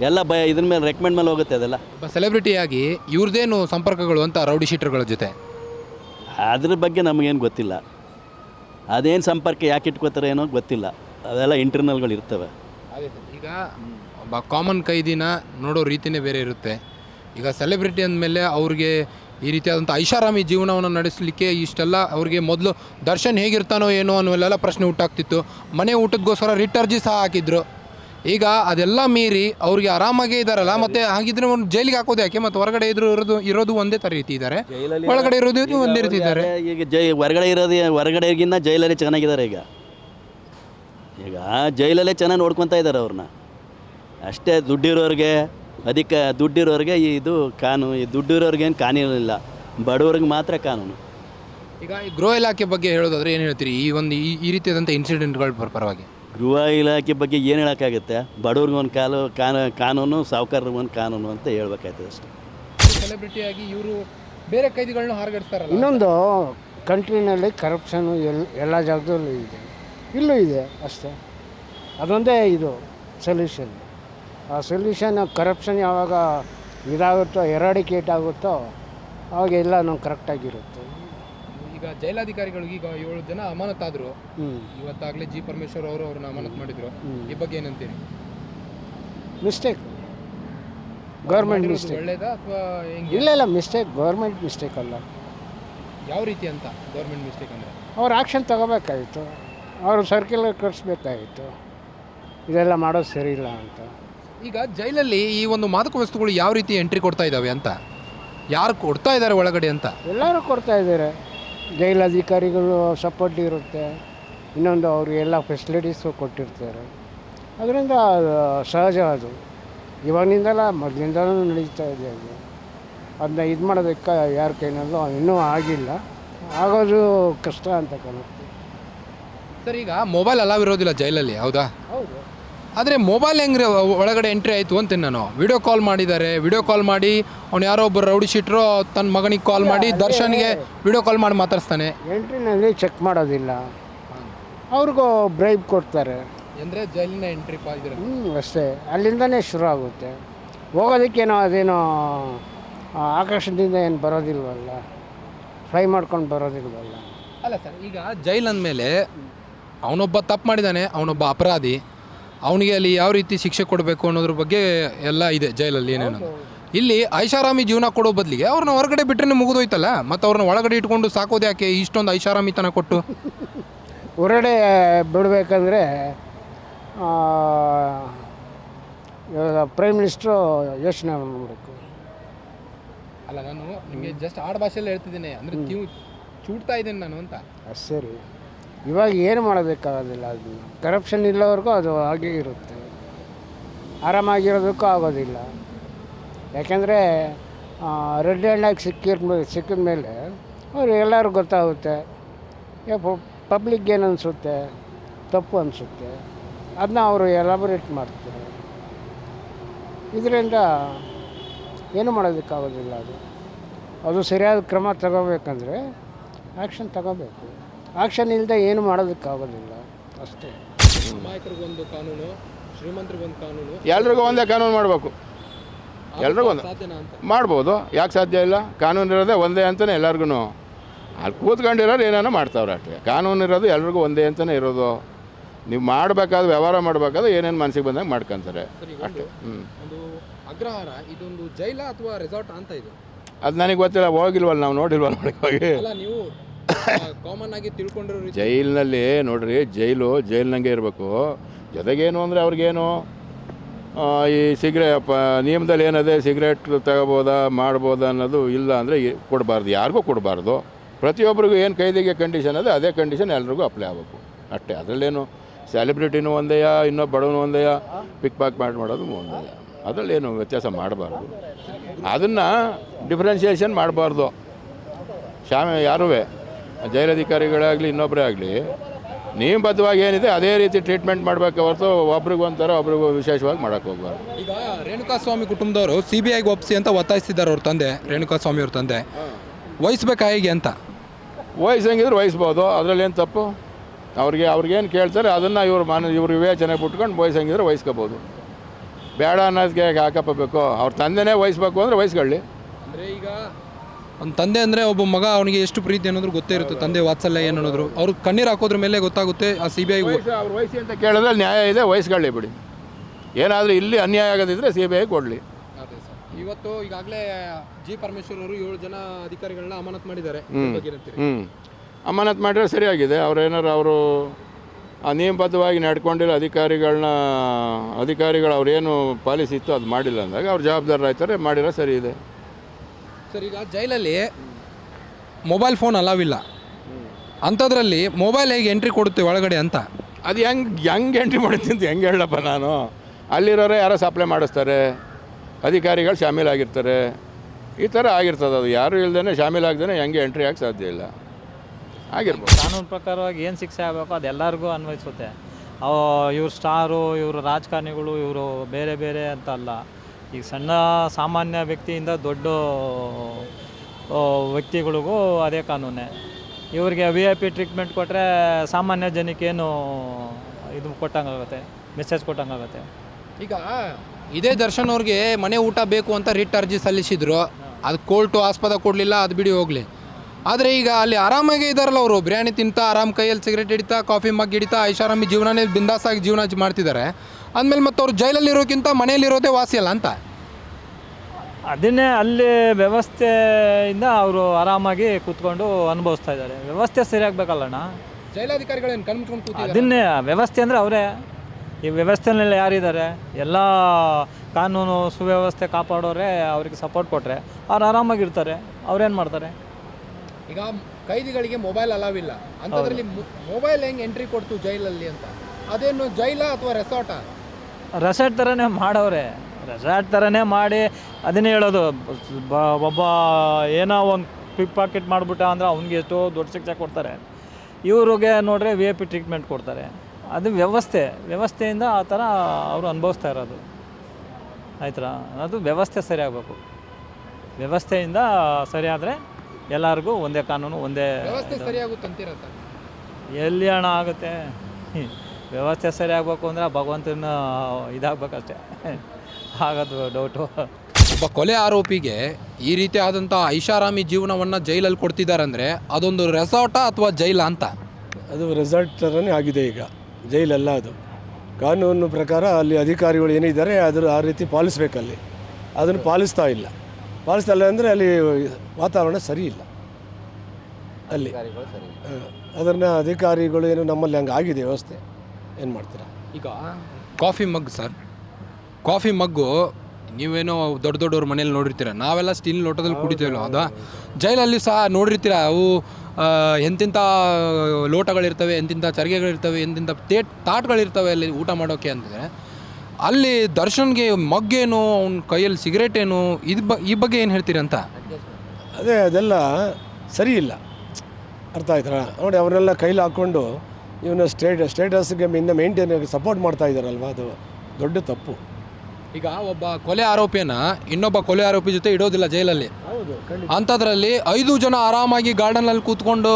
ಎಲ್ಲ ಬ ಇದ್ರ ಮೇಲೆ ರೆಕಮೆಂಡ್ ಮೇಲೆ ಹೋಗುತ್ತೆ ಅದೆಲ್ಲ. ಒಬ್ಬ ಸೆಲೆಬ್ರಿಟಿಯಾಗಿ ಇವ್ರದ್ದೇನು ಸಂಪರ್ಕಗಳು ಅಂತ ರೌಡಿ ಶೀಟರ್ಗಳ ಜೊತೆ? ಅದ್ರ ಬಗ್ಗೆ ನಮಗೇನು ಗೊತ್ತಿಲ್ಲ. ಅದೇನು ಸಂಪರ್ಕ ಯಾಕೆ ಇಟ್ಕೋತಾರೆ ಏನೋ ಗೊತ್ತಿಲ್ಲ. ಅದೆಲ್ಲ ಇಂಟರ್ನಲ್ಗಳು ಇರ್ತವೆ. ಈಗ ಒಬ್ಬ ಕಾಮನ್ ಕೈದಿನ ನೋಡೋ ರೀತಿನೇ ಬೇರೆ ಇರುತ್ತೆ. ಈಗ ಸೆಲೆಬ್ರಿಟಿ ಅಂದಮೇಲೆ ಅವ್ರಿಗೆ ಈ ರೀತಿಯಾದಂಥ ಐಷಾರಾಮಿ ಜೀವನವನ್ನು ನಡೆಸಲಿಕ್ಕೆ ಇಷ್ಟೆಲ್ಲ ಅವ್ರಿಗೆ ಮೊದಲು ದರ್ಶನ್ ಹೇಗಿರ್ತಾನೋ ಏನೋ ಅನ್ನೋಲ್ಲೆಲ್ಲ ಪ್ರಶ್ನೆ ಹುಟ್ಟಾಗ್ತಿತ್ತು. ಮನೆ ಊಟಕ್ಕೋಸ್ಕರ ರಿಟರ್ಜಿ ಅರ್ಜಿ ಸಹ ಹಾಕಿದ್ರು. ಈಗ ಅದೆಲ್ಲ ಮೀರಿ ಅವ್ರಿಗೆ ಆರಾಮಾಗೇ ಇದ್ದಾರಲ್ಲ ಮತ್ತೆ ಹಾಗಿದ್ರೆ ಒಂದು ಜೈಲಿಗೆ ಹಾಕೋದು ಯಾಕೆ? ಮತ್ತೆ ಹೊರಗಡೆ ಇದ್ರು ಇರೋದು ಇರೋದು ಒಂದೇ ತರ ರೀತಿ ಇದ್ದಾರೆ. ಒಳಗಡೆ ಇರೋದು ಒಂದೇ ರೀತಿ ಇದ್ದಾರೆ. ಈಗ ಜೈ ಹೊರಗಡೆ ಇರೋದು ಹೊರಗಡೆಗಿನ್ನ ಜೈಲಲ್ಲಿ ಚೆನ್ನಾಗಿದ್ದಾರೆ ಈಗ. ಈಗ ಜೈಲಲ್ಲೇ ಚೆನ್ನಾಗಿ ನೋಡ್ಕೊತಾ ಇದ್ದಾರೆ ಅವ್ರನ್ನ ಅಷ್ಟೇ ದುಡ್ಡಿರೋರಿಗೆ ಅದಕ್ಕೆ ದುಡ್ಡಿರೋರಿಗೆ ಇದು ಕಾನೂನು ಈ ದುಡ್ಡಿರೋರಿಗೇನು ಕಾನೂನಿಲ್ಲ ಬಡವ್ರಿಗೆ ಮಾತ್ರ ಕಾನೂನು. ಈಗ ಈ ಗೃಹ ಇಲಾಖೆ ಬಗ್ಗೆ ಹೇಳೋದಾದ್ರೆ ಏನು ಹೇಳ್ತೀರಿ? ಈ ಒಂದು ಈ ಈ ರೀತಿಯಾದಂಥ ಇನ್ಸಿಡೆಂಟ್ಗಳ ಪರ- ಪರವಾಗಿ. ಗೃಹ ಇಲಾಖೆ ಬಗ್ಗೆ ಏನು ಹೇಳೋಕ್ಕಾಗುತ್ತೆ? ಬಡವ್ರಿಗೆ ಒಂದು ಕಾಲು ಕಾನು ಕಾನೂನು ಸಾವುಕಾರರಿಗೆ ಒಂದು ಕಾನೂನು ಅಂತ ಹೇಳ್ಬೇಕಾಯ್ತದೆ ಅಷ್ಟೇ. ಸೆಲೆಬ್ರಿಟಿಯಾಗಿ ಇವರು ಬೇರೆ ಕೈದಿಗಳನ್ನ ಹಾರಗಡ್ತಾರಲ್ಲ ಇನ್ನೊಂದು ಕಂಟ್ರಿನಲ್ಲಿ ಕರಪ್ಷನು ಎಲ್ಲ ಎಲ್ಲ ಜಾಗದಲ್ಲೂ ಇದೆ. ಇಲ್ಲೂ ಇದೆ ಅಷ್ಟೇ. ಅದೊಂದೇ ಇದು ಸೊಲ್ಯೂಷನ್ ಆ ಸೊಲ್ಯೂಷನ್ ಕರಪ್ಷನ್ ಯಾವಾಗ ಇದಾಗುತ್ತೋ ಎರಾಡಿಕೇಟ್ ಆಗುತ್ತೋ ಆವಾಗ ಕರೆಕ್ಟ್ ಕರೆಕ್ಟಾಗಿರುತ್ತೆ ಈಗ ಜೈಲಾಧಿಕಾರಿಗಳಿಗೆ ಈಗ ಏಳು ಜನ ಅಮಾನತಾದ್ರು. ಇವತ್ತಾಗಲೇ ಜಿ ಪರಮೇಶ್ವರ್ ಅವರು ಅವ್ರನ್ನ ಅಮಾನತ್ ಮಾಡಿದ್ರು. ಈ ಬಗ್ಗೆ ಏನಂತೀರಿ? ಮಿಸ್ಟೇಕ್ ಗೌರ್ಮೆಂಟ್ ಮಿಸ್ಟೇಕ್ ಒಳ್ಳೇದಾ ಅಥವಾ ಹೆಂಗೆ? ಇಲ್ಲ ಇಲ್ಲ ಮಿಸ್ಟೇಕ್ ಗೌರ್ಮೆಂಟ್ ಮಿಸ್ಟೇಕ್ ಅಲ್ಲ. ಯಾವ ರೀತಿ ಅಂತ ಗೌರ್ಮೆಂಟ್ ಮಿಸ್ಟೇಕ್ ಅಂದರೆ? ಅವ್ರು ಆ್ಯಕ್ಷನ್ ತಗೋಬೇಕಾಗಿತ್ತು ಅವರು ಸರ್ಕ್ಯುಲರ್ ಕಟ್ಸ್ಬೇಕಾಗಿತ್ತು ಇದೆಲ್ಲ ಮಾಡೋದು ಸರಿ ಇಲ್ಲ ಅಂತ. ಈಗ ಜೈಲಲ್ಲಿ ಈ ಒಂದು ಮಾದಕ ವಸ್ತುಗಳು ಯಾವ ರೀತಿ ಎಂಟ್ರಿ ಕೊಡ್ತಾ ಇದ್ದಾವೆ ಅಂತ? ಯಾರು ಕೊಡ್ತಾ ಇದ್ದಾರೆ ಒಳಗಡೆ ಅಂತ? ಎಲ್ಲರೂ ಕೊಡ್ತಾ ಇದ್ದಾರೆ ಜೈಲ್ ಅಧಿಕಾರಿಗಳು ಸಪೋರ್ಟ್ ಇರುತ್ತೆ. ಇನ್ನೊಂದು ಅವ್ರಿಗೆಲ್ಲ ಫೆಸಿಲಿಟೀಸು ಕೊಟ್ಟಿರ್ತಾರೆ. ಅದರಿಂದ ಸಹಜ ಅದು. ಇವಾಗಿನಿಂದಲ್ಲ ಮೊದಲಿಂದಲೂ ನಡೀತಾ ಇದೆ ಅದು. ಅದನ್ನ ಇದು ಮಾಡೋದಕ್ಕೆ ಯಾರ ಕೈನಲ್ಲೂ ಇನ್ನೂ ಆಗಿಲ್ಲ. ಆಗೋದು ಕಷ್ಟ ಅಂತ ಕಾಣುತ್ತೆ ಸರ್ ಈಗ ಮೊಬೈಲ್ ಅಲಾವ್ ಇರೋದಿಲ್ಲ ಜೈಲಲ್ಲಿ ಹೌದಾ? ಹೌದು ಆದರೆ ಮೊಬೈಲ್ ಹೆಂಗ್ರೆ ಒಳಗಡೆ ಎಂಟ್ರಿ ಆಯಿತು ಅಂತೀನಿ ನಾನು. ವಿಡಿಯೋ ಕಾಲ್ ಮಾಡಿದ್ದಾರೆ. ವಿಡಿಯೋ ಕಾಲ್ ಮಾಡಿ ಅವ್ನು ಯಾರೋ ಒಬ್ಬರು ರೌಡಿ ಶೀಟ್ರು ತನ್ನ ಮಗನಿಗೆ ಕಾಲ್ ಮಾಡಿ ದರ್ಶನ್ಗೆ ವಿಡಿಯೋ ಕಾಲ್ ಮಾಡಿ ಮಾತಾಡ್ಸ್ತಾನೆ. ಎಂಟ್ರಿನಲ್ಲಿ ಚೆಕ್ ಮಾಡೋದಿಲ್ಲ. ಅವ್ರಿಗೂ ಬ್ರೈಬ್ ಕೊಡ್ತಾರೆ. ಅಂದರೆ ಜೈಲಿನ ಎಂಟ್ರಿ ಹ್ಞೂ ಅಷ್ಟೇ. ಅಲ್ಲಿಂದನೇ ಶುರು ಆಗುತ್ತೆ. ಹೋಗೋದಕ್ಕೇನೋ ಅದೇನೋ ಆಕರ್ಷಣದಿಂದ ಆಕಾಶದಿಂದ ಏನು ಬರೋದಿಲ್ವಲ್ಲ? ಫ್ರೈ ಮಾಡ್ಕೊಂಡು ಬರೋದಿಲ್ವಲ್ಲ? ಅಲ್ಲ ಸರ್ ಈಗ ಜೈಲ್ ಅಂದಮೇಲೆ ಅವನೊಬ್ಬ ತಪ್ಪು ಮಾಡಿದ್ದಾನೆ ಅವನೊಬ್ಬ ಅಪರಾಧಿ. ಅವನಿಗೆ ಅಲ್ಲಿ ಯಾವ ರೀತಿ ಶಿಕ್ಷೆ ಕೊಡಬೇಕು ಅನ್ನೋದ್ರ ಬಗ್ಗೆ ಎಲ್ಲ ಇದೆ ಜೈಲಲ್ಲಿ ಏನೇನು. ಇಲ್ಲಿ ಐಷಾರಾಮಿ ಜೀವನ ಕೊಡೋ ಬದಲಿಗೆ ಅವ್ರನ್ನ ಹೊರಗಡೆ ಬಿಟ್ಟರೆ ಮುಗಿದೋಯ್ತಲ್ಲ? ಮತ್ತು ಅವ್ರನ್ನ ಒಳಗಡೆ ಇಟ್ಕೊಂಡು ಸಾಕೋದು ಯಾಕೆ? ಇಷ್ಟೊಂದು ಐಷಾರಾಮಿತನ ಕೊಟ್ಟು. ಹೊರಗಡೆ ಬಿಡಬೇಕಂದ್ರೆ ಇವಾಗ ಪ್ರೈಮ್ ಮಿನಿಸ್ಟ್ರು ಯೋಚನೆ ಮಾಡಬೇಕು. ಅಲ್ಲ ನಾನು ನಿಮಗೆ ಜಸ್ಟ್ ಆಡ್ ಭಾಷೆಯಲ್ಲಿ ಹೇಳ್ತಿದ್ದೀನಿ. ಅಂದರೆ ನೀವು ಚೂಡ್ತಾ ಇದ್ದೀನಿ ನಾನು ಅಂತ. ಸರಿ. ಇವಾಗ ಏನು ಮಾಡಬೇಕಾಗೋದಿಲ್ಲ ಅದು. ಕರಪ್ಷನ್ ಇಲ್ಲವರೆಗೂ ಅದು ಹಾಗೇ ಇರುತ್ತೆ. ಆರಾಮಾಗಿರೋದಕ್ಕೂ ಆಗೋದಿಲ್ಲ. ಯಾಕೆಂದರೆ ರೆಡ್ ಹ್ಯಾಂಡಾಗಿ ಸಿಕ್ಕಿರ ಸಿಕ್ಕಿದ ಮೇಲೆ ಅವ್ರು ಎಲ್ಲರೂ ಗೊತ್ತಾಗುತ್ತೆ. ಪಬ್ಲಿಕ್ ಏನು ಅನಿಸುತ್ತೆ ತಪ್ಪು ಅನಿಸುತ್ತೆ. ಅದನ್ನ ಅವರು ಎಲಾಬರೇಟ್ ಮಾಡ್ತಾರೆ. ಇದರಿಂದ ಏನು ಮಾಡೋದಕ್ಕಾಗೋದಿಲ್ಲ ಅದು. ಅದು ಸರಿಯಾದ ಕ್ರಮ ತಗೋಬೇಕಂದ್ರೆ ಆ್ಯಕ್ಷನ್ ತಗೋಬೇಕು. ಆ್ಯಕ್ಷನ್ ಇಲ್ಲದೆ ಏನು ಮಾಡೋದಕ್ಕಾಗೋದಿಲ್ಲ. ಅಷ್ಟೇ. ನಾಯಕರಿಗೊಂದು ಕಾನೂನು ಶ್ರೀಮಂತರಿಗೊಂದು ಕಾನೂನು. ಎಲ್ರಿಗೂ ಒಂದೇ ಕಾನೂನು ಮಾಡಬೇಕು. ಎಲ್ರಿಗೂ ಒಂದು. ಸಾಧ್ಯನಾ ಅಂತ? ಮಾಡ್ಬೋದು. ಯಾಕೆ ಸಾಧ್ಯ ಇಲ್ಲ? ಕಾನೂನು ಇರೋದೆ ಒಂದೇ ಅಂತಲೇ ಎಲ್ಲರಿಗೂ ಅಲ್ಲಿ ಕೂತ್ಕೊಂಡಿರೋರು ಏನೇನೋ ಮಾಡ್ತಾವ್ರೆ ಅಷ್ಟೇ. ಕಾನೂನು ಇರೋದು ಎಲ್ರಿಗೂ ಒಂದೇ ಅಂತಲೇ ಇರೋದು. ನೀವು ಮಾಡಬೇಕಾದ ವ್ಯವಹಾರ ಮಾಡಬೇಕಾದ್ರೆ ಏನೇನು ಮನಸ್ಸಿಗೆ ಬಂದಾಗ ಮಾಡ್ಕೊಂತಾರೆ. ಅಷ್ಟೇ. ಹ್ಞೂ ಒಂದು ಅಗ್ರಹಾರ ಇದೊಂದು ಜೈಲ ಅಥವಾ ರೆಸಾರ್ಟ್ ಅಂತ ಇದು? ಅದು ನನಗೆ ಗೊತ್ತಿಲ್ಲ ಹೋಗಿಲ್ವಲ್ಲ ನಾವು ನೋಡಿಲ್ವಲ್ಲ ನೋಡಿ ಹೋಗಿ? ಅಲ್ಲ ನೀವು ಕಾಮನ್ ಆಗಿ ತಿಳ್ಕೊಂಡಿರೋ ಜೈಲಿನಲ್ಲಿ ನೋಡ್ರಿ, ಜೈಲು ಜೈಲಿನಂಗೆ ಇರಬೇಕು. ಜೊತೆಗೇನು ಅಂದರೆ ಅವ್ರಿಗೇನು ಈ ಸಿಗ್ರೆ, ಪ, ನಿಯಮದಲ್ಲಿ ಏನದೆ, ಸಿಗ್ರೆಟ್ ತಗೋಬೋದಾ, ಮಾಡ್ಬೋದಾ ಅನ್ನೋದು ಇಲ್ಲ ಅಂದರೆ ಕೊಡಬಾರ್ದು. ಯಾರಿಗೂ ಕೊಡಬಾರ್ದು. ಪ್ರತಿಯೊಬ್ಬರಿಗೂ ಏನು ಕೈದಿಗೆ ಕಂಡೀಷನ್ ಅದೇ ಅದೇ ಕಂಡೀಷನ್ ಎಲ್ರಿಗೂ ಅಪ್ಲೈ ಆಗಬೇಕು. ಅಷ್ಟೇ, ಅದರಲ್ಲೇನು ಸೆಲೆಬ್ರಿಟಿನೂ ಒಂದೇಯ ಇನ್ನೊಬ್ಬ ಬಡವನು ಒಂದೇಯ ಪಿಕ್ ಪಾಕ್ ಮಾಡಿ ಮಾಡೋದು ಒಂದೇಯ ಅದರಲ್ಲೇನು ವ್ಯತ್ಯಾಸ ಮಾಡಬಾರ್ದು. ಅದನ್ನು ಡಿಫ್ರೆನ್ಸಿಯೇಷನ್ ಮಾಡಬಾರ್ದು. ಶಾಮೆ ಯಾರೂ ಜೈಲಧಿಕಾರಿಗಳಾಗಲಿ ಇನ್ನೊಬ್ಬರೇ ಆಗಲಿ ನಿಯಮಬದ್ಧವಾಗಿ ಏನಿದೆ ಅದೇ ರೀತಿ ಟ್ರೀಟ್ಮೆಂಟ್ ಮಾಡಬೇಕು ಹೊರತು ಒಬ್ರಿಗೆ ಒಂಥರ ಒಬ್ರಿಗೂ ವಿಶೇಷವಾಗಿ ಮಾಡೋಕ್ಕೆ ಹೋಗ್ಬಾರ್ದು. ಈಗ ರೇಣುಕಾಸ್ವಾಮಿ ಕುಟುಂಬದವರು ಸಿ ಬಿ ಐಗೆ ಒಪ್ಪಿಸಿ ಅಂತ ಒತ್ತಾಯಿಸ್ತಿದ್ದಾರೆ ಅವ್ರ ತಂದೆ ರೇಣುಕಾಸ್ವಾಮಿ ಅವ್ರ ತಂದೆ. ವಹಿಸ್ಬೇಕಾ ಹೇಗೆ ಅಂತ? ವಯಸ್ಸಂಗಿದ್ರೆ ವಹಿಸ್ಬೋದು ಅದರಲ್ಲಿ ಏನು ತಪ್ಪು? ಅವ್ರಿಗೆ ಅವ್ರಿಗೇನು ಕೇಳ್ತಾರೆ ಅದನ್ನು ಇವ್ರು ಮಾನ ಇವ್ರ ವಿವೇಚನೆ ಬಿಟ್ಕೊಂಡು ವಯಸ್ಸಂಗಿದ್ರೆ ವಹಿಸ್ಕೋಬೋದು. ಬೇಡ ಅನ್ನೋದಕ್ಕೆ ಯಾಕೆ ಹಾಕಪ್ಪ ಬೇಕು? ಅವ್ರ ತಂದೆನೇ ವಹಿಸ್ಬೇಕು ಅಂದರೆ ವಹಿಸ್ಕೊಳ್ಳಿ. ಅಂದರೆ ಈಗ ಒಂದು ತಂದೆ ಅಂದರೆ ಒಬ್ಬ ಮಗ ಅವನಿಗೆ ಎಷ್ಟು ಪ್ರೀತಿ ಅನ್ನೋದ್ರು ಗೊತ್ತೇ ಇರುತ್ತೆ. ತಂದೆ ವಾತ್ಸಲ್ಯ ಏನು ಅನ್ನೋದ್ರು. ಅವ್ರು ಕಣ್ಣೀರು ಹಾಕೋದ್ರ ಮೇಲೆ ಗೊತ್ತಾಗುತ್ತೆ ಆ ಸಿ ಬಿ ಐ ವಯಸ್ಸು ಅವ್ರ ವಯಸ್ಸು ಅಂತ ಕೇಳಿದ್ರೆ ನ್ಯಾಯ ಇದೆ ವಯಸ್ಸುಗಳೇ ಬಿಡಿ. ಏನಾದರೂ ಇಲ್ಲಿ ಅನ್ಯಾಯ ಆಗೋದಿದ್ರೆ ಸಿ ಬಿ ಐ ಕೊಡಲಿ. ಇವತ್ತು ಈಗಾಗಲೇ ಜಿ ಪರಮೇಶ್ವರ್ ಅವರು ಏಳು ಜನ ಅಧಿಕಾರಿಗಳನ್ನ ಅಮಾನತ್ ಮಾಡಿದ್ದಾರೆ. ಹ್ಞೂ ಅಮಾನತ್ ಮಾಡಿದ್ರೆ ಸರಿಯಾಗಿದೆ. ಅವ್ರು ಏನಾರು ಅವರು ಆ ನಿಯಮಬದ್ಧವಾಗಿ ನಡ್ಕೊಂಡಿರೋ ಅಧಿಕಾರಿಗಳನ್ನ ಅಧಿಕಾರಿಗಳು ಅವ್ರೇನು ಪಾಲಿಸಿ ಇತ್ತು ಅದು ಮಾಡಿಲ್ಲ ಅಂದಾಗ ಅವ್ರು ಜವಾಬ್ದಾರರಾಗ್ತಾರೆ ಮಾಡಿರೋ ಸರಿ ಇದೆ. ಸರ್ ಈಗ ಜೈಲಲ್ಲಿ ಮೊಬೈಲ್ ಫೋನ್ ಅಲಾವಿಲ್ಲ ಅಂಥದ್ರಲ್ಲಿ ಮೊಬೈಲ್ ಹೇಗೆ ಎಂಟ್ರಿ ಕೊಡುತ್ತೆ ಒಳಗಡೆ ಅಂತ? ಅದು ಹೆಂಗೆ ಹೆಂಗೆ ಎಂಟ್ರಿ ಮಾಡುತ್ತೆ ಅಂತ ಹೆಂಗೆ ಹೇಳಪ್ಪ ನಾನು? ಅಲ್ಲಿರೋರೆ ಯಾರೋ ಸಪ್ಲೈ ಮಾಡಿಸ್ತಾರೆ ಅಧಿಕಾರಿಗಳು ಶಾಮೀಲಾಗಿರ್ತಾರೆ ಈ ಥರ ಆಗಿರ್ತದೆ ಅದು. ಯಾರು ಇಲ್ದೇ ಶಾಮೀಲಾಗ್ದೇ ಹೆಂಗೆ ಎಂಟ್ರಿ ಆಗಿ ಸಾಧ್ಯ ಇಲ್ಲ. ಆಗಿರ್ಬೋದು. ಕಾನೂನು ಪ್ರಕಾರವಾಗಿ ಏನು ಶಿಕ್ಷೆ ಆಗಬೇಕು ಅದೆಲ್ಲರಿಗೂ ಅನ್ವಯಿಸುತ್ತೆ. ಇವ್ರ ಇವ್ರು ಸ್ಟಾರು ಇವರು ರಾಜಕಾರಣಿಗಳು ಇವರು ಬೇರೆ ಬೇರೆ ಅಂತ ಅಲ್ಲ. ಈಗ ಸಣ್ಣ ಸಾಮಾನ್ಯ ವ್ಯಕ್ತಿಯಿಂದ ದೊಡ್ಡ ವ್ಯಕ್ತಿಗಳಿಗೂ ಅದೇ ಕಾನೂನೇ. ಇವರಿಗೆ ವಿ ಐ ಪಿ ಟ್ರೀಟ್ಮೆಂಟ್ ಕೊಟ್ಟರೆ ಸಾಮಾನ್ಯ ಜನಕ್ಕೇನು ಇದು ಕೊಟ್ಟಂಗಾಗುತ್ತೆ ಮೆಸೇಜ್ ಕೊಟ್ಟಂಗಾಗುತ್ತೆ. ಈಗ ಇದೇ ದರ್ಶನ್ ಅವ್ರಿಗೆ ಮನೆ ಊಟ ಬೇಕು ಅಂತ ರಿಟ್ ಅರ್ಜಿ ಸಲ್ಲಿಸಿದ್ರು. ಅದು ಕೋರ್ಟು ಆಸ್ಪದ ಕೊಡಲಿಲ್ಲ ಅದು ಬಿಡಿ ಹೋಗಲಿ. ಆದರೆ ಈಗ ಅಲ್ಲಿ ಆರಾಮಾಗಿ ಇದ್ದಾರಲ್ಲ ಅವರು. ಬಿರಿಯಾನಿ ತಿಂತಾ ಆರಾಮ್ ಕೈಯಲ್ಲಿ ಸಿಗರೇಟ್ ಹಿಡಿತಾ ಕಾಫಿ ಮಗ್ ಹಿಡಿತಾ ಐಷಾರಾಮಿ ಜೀವನನೇ ಬಿಂದಾಸಾಗಿ ಜೀವನ ಮಾಡ್ತಿದ್ದಾರೆ. ಅಂದಮೇಲೆ ಮತ್ತು ಅವ್ರು ಜೈಲಲ್ಲಿರೋಕ್ಕಿಂತ ಮನೆಯಲ್ಲಿರೋದೇ ವಾಸಿ ಅಲ್ಲ ಅಂತ? ಅದನ್ನೇ ಅಲ್ಲಿ ವ್ಯವಸ್ಥೆಯಿಂದ ಅವರು ಆರಾಮಾಗಿ ಕೂತ್ಕೊಂಡು ಅನುಭವಿಸ್ತಾ ಇದ್ದಾರೆ. ವ್ಯವಸ್ಥೆ ಸರಿಯಾಗಬೇಕಲ್ಲಣ್ಣ ಜೈಲಾಧಿಕಾರಿಗಳೇನು ಕಣ್ಮುಚ್ಕೊಂಡು ಅದನ್ನೇ ವ್ಯವಸ್ಥೆ ಅಂದರೆ ಅವರೇ. ಈ ವ್ಯವಸ್ಥೆನಲ್ಲಿ ಯಾರಿದ್ದಾರೆ? ಎಲ್ಲ ಕಾನೂನು ಸುವ್ಯವಸ್ಥೆ ಕಾಪಾಡೋರೆ ಅವ್ರಿಗೆ ಸಪೋರ್ಟ್ ಕೊಟ್ಟರೆ ಅವ್ರು ಆರಾಮಾಗಿರ್ತಾರೆ. ಅವ್ರೇನು ಮಾಡ್ತಾರೆ? ಈಗ ಕೈದಿಗಳಿಗೆ ಮೊಬೈಲ್ ಅಲಾವ್ ಇಲ್ಲ. ಅಂಥದ್ರಲ್ಲಿ ಮೊಬೈಲ್ ಹೆಂಗೆ ಎಂಟ್ರಿ ಕೊಡ್ತು ಜೈಲಲ್ಲಿ ಅಂತ? ಅದೇನು ಜೈಲ ಅಥವಾ ರೆಸಾರ್ಟಾ ರೆಸಾರ್ಟ್ ಥರನೇ ಮಾಡವ್ರೆ. ರೆಸಾರ್ಟ್ ಥರನೇ ಮಾಡಿ ಅದನ್ನೇ ಹೇಳೋದು. ಬ- ಒಬ್ಬ ಏನೋ ಒಂದು ಪಿಕ್ ಪಾಕೆಟ್ ಮಾಡಿಬಿಟ್ಟ ಅಂದ್ರೆ ಅವ್ನಿಗೆ ಎಷ್ಟೋ ದೊಡ್ಡ ಶಿಕ್ಷೆ ಕೊಡ್ತಾರೆ. ಇವ್ರಿಗೆ ನೋಡ್ರೆ ವಿ ಎ ಪಿ ಟ್ರೀಟ್ಮೆಂಟ್ ಕೊಡ್ತಾರೆ. ಅದು ವ್ಯವಸ್ಥೆ. ವ್ಯವಸ್ಥೆಯಿಂದ ಆ ಥರ ಅವರು ಅನುಭವಿಸ್ತಾ ಇರೋದು. ಆಯ್ತಾ ಅದು ವ್ಯವಸ್ಥೆ ಸರಿಯಾಗಬೇಕು ವ್ಯವಸ್ಥೆಯಿಂದ ಸರಿಯಾದರೆ ಎಲ್ಲರಿಗೂ ಒಂದೇ ಕಾನೂನು ಒಂದೇ ಎಲ್ಲಿ ಹಣ ಆಗುತ್ತೆ. ವ್ಯವಸ್ಥೆ ಸರಿ ಆಗಬೇಕು ಅಂದರೆ ಭಗವಂತನ ಇದಾಗಬೇಕಷ್ಟೇ. ಆಗೋದು ಡೌಟು ಒಬ್ಬ ಕೊಲೆ ಆರೋಪಿಗೆ ಈ ರೀತಿ ಆದಂಥ ಐಷಾರಾಮಿ ಜೀವನವನ್ನು ಜೈಲಲ್ಲಿ ಕೊಡ್ತಿದ್ದಾರೆ ಅಂದರೆ ಅದೊಂದು ರೆಸಾರ್ಟಾ ಅಥವಾ ಜೈಲ ಅಂತ? ಅದು ರೆಸಾರ್ಟ್ ಥರನೇ ಆಗಿದೆ ಈಗ. ಜೈಲಲ್ಲ ಅದು. ಕಾನೂನು ಪ್ರಕಾರ ಅಲ್ಲಿ ಅಧಿಕಾರಿಗಳು ಏನಿದ್ದಾರೆ ಅದ್ರ ಆ ರೀತಿ ಪಾಲಿಸ್ಬೇಕಲ್ಲಿ. ಅದನ್ನು ಪಾಲಿಸ್ತಾ ಇಲ್ಲ. ಪಾಲಿಸ್ತಾ ಇಲ್ಲ ಅಂದರೆ ಅಲ್ಲಿ ವಾತಾವರಣ ಸರಿ ಇಲ್ಲ. ಅಲ್ಲಿ. ಅದನ್ನು ಅಧಿಕಾರಿಗಳು ಏನು ನಮ್ಮಲ್ಲಿ ಹಂಗೆ ಆಗಿದೆ ವ್ಯವಸ್ಥೆ. ಏನು ಮಾಡ್ತೀರಾ? ಈಗ? ಕಾಫಿ ಮಗ್ ಸರ್. ಕಾಫಿ ಮಗ್ಗು ನೀವೇನೋ ದೊಡ್ಡ ದೊಡ್ಡವ್ರ ಮನೇಲಿ ನೋಡಿರ್ತೀರ. ನಾವೆಲ್ಲ ಸ್ಟೀಲ್ ಲೋಟದಲ್ಲಿ ಕುಡಿತೀವಲ್ಲ ಅದು ಜೈಲಲ್ಲಿ ಸಹ ನೋಡಿರ್ತೀರ ಅವು ಎಂತಿಂಥ ಲೋಟಗಳಿರ್ತವೆ ಎಂತಿಂಥ ಚರಿಗೆಗಳಿರ್ತವೆ ಎಂತಿಂಥ ತೇಟ್ ತಾಟ್ಗಳಿರ್ತವೆ ಅಲ್ಲಿ ಊಟ ಮಾಡೋಕ್ಕೆ ಅಂತಿದ್ರೆ ಅಲ್ಲಿ ದರ್ಶನ್ಗೆ ಮಗ್ಗೇನು ಅವ್ನ ಕೈಯಲ್ಲಿ ಸಿಗರೇಟ್ ಏನು ಇದು ಬ ಈ ಬಗ್ಗೆ ಏನು ಹೇಳ್ತೀರಿ ಅಂತ? ಅದೇ ಅದೆಲ್ಲ ಸರಿ ಇಲ್ಲ. ಅರ್ಥ ಆಯ್ತಾರ ನೋಡಿ ಅವರೆಲ್ಲ ಕೈಲಿ ಹಾಕ್ಕೊಂಡು ಇವನ ಸ್ಟೇಟ್ ಸ್ಟೇಟಸ್ಗೆ ಇನ್ನು ಮೇಂಟೈನ್ ಸಪೋರ್ಟ್ ಮಾಡ್ತಾ ಇದ್ದಾರಲ್ವ? ಅದು ದೊಡ್ಡ ತಪ್ಪು. ಈಗ ಒಬ್ಬ ಕೊಲೆ ಆರೋಪಿಯನ್ನ ಇನ್ನೊಬ್ಬ ಕೊಲೆ ಆರೋಪಿ ಜೊತೆ ಇಡೋದಿಲ್ಲ ಜೈಲಲ್ಲಿ. ಹೌದು ಅಂಥದ್ರಲ್ಲಿ ಐದು ಜನ ಆರಾಮಾಗಿ ಗಾರ್ಡನಲ್ಲಿ ಕೂತ್ಕೊಂಡು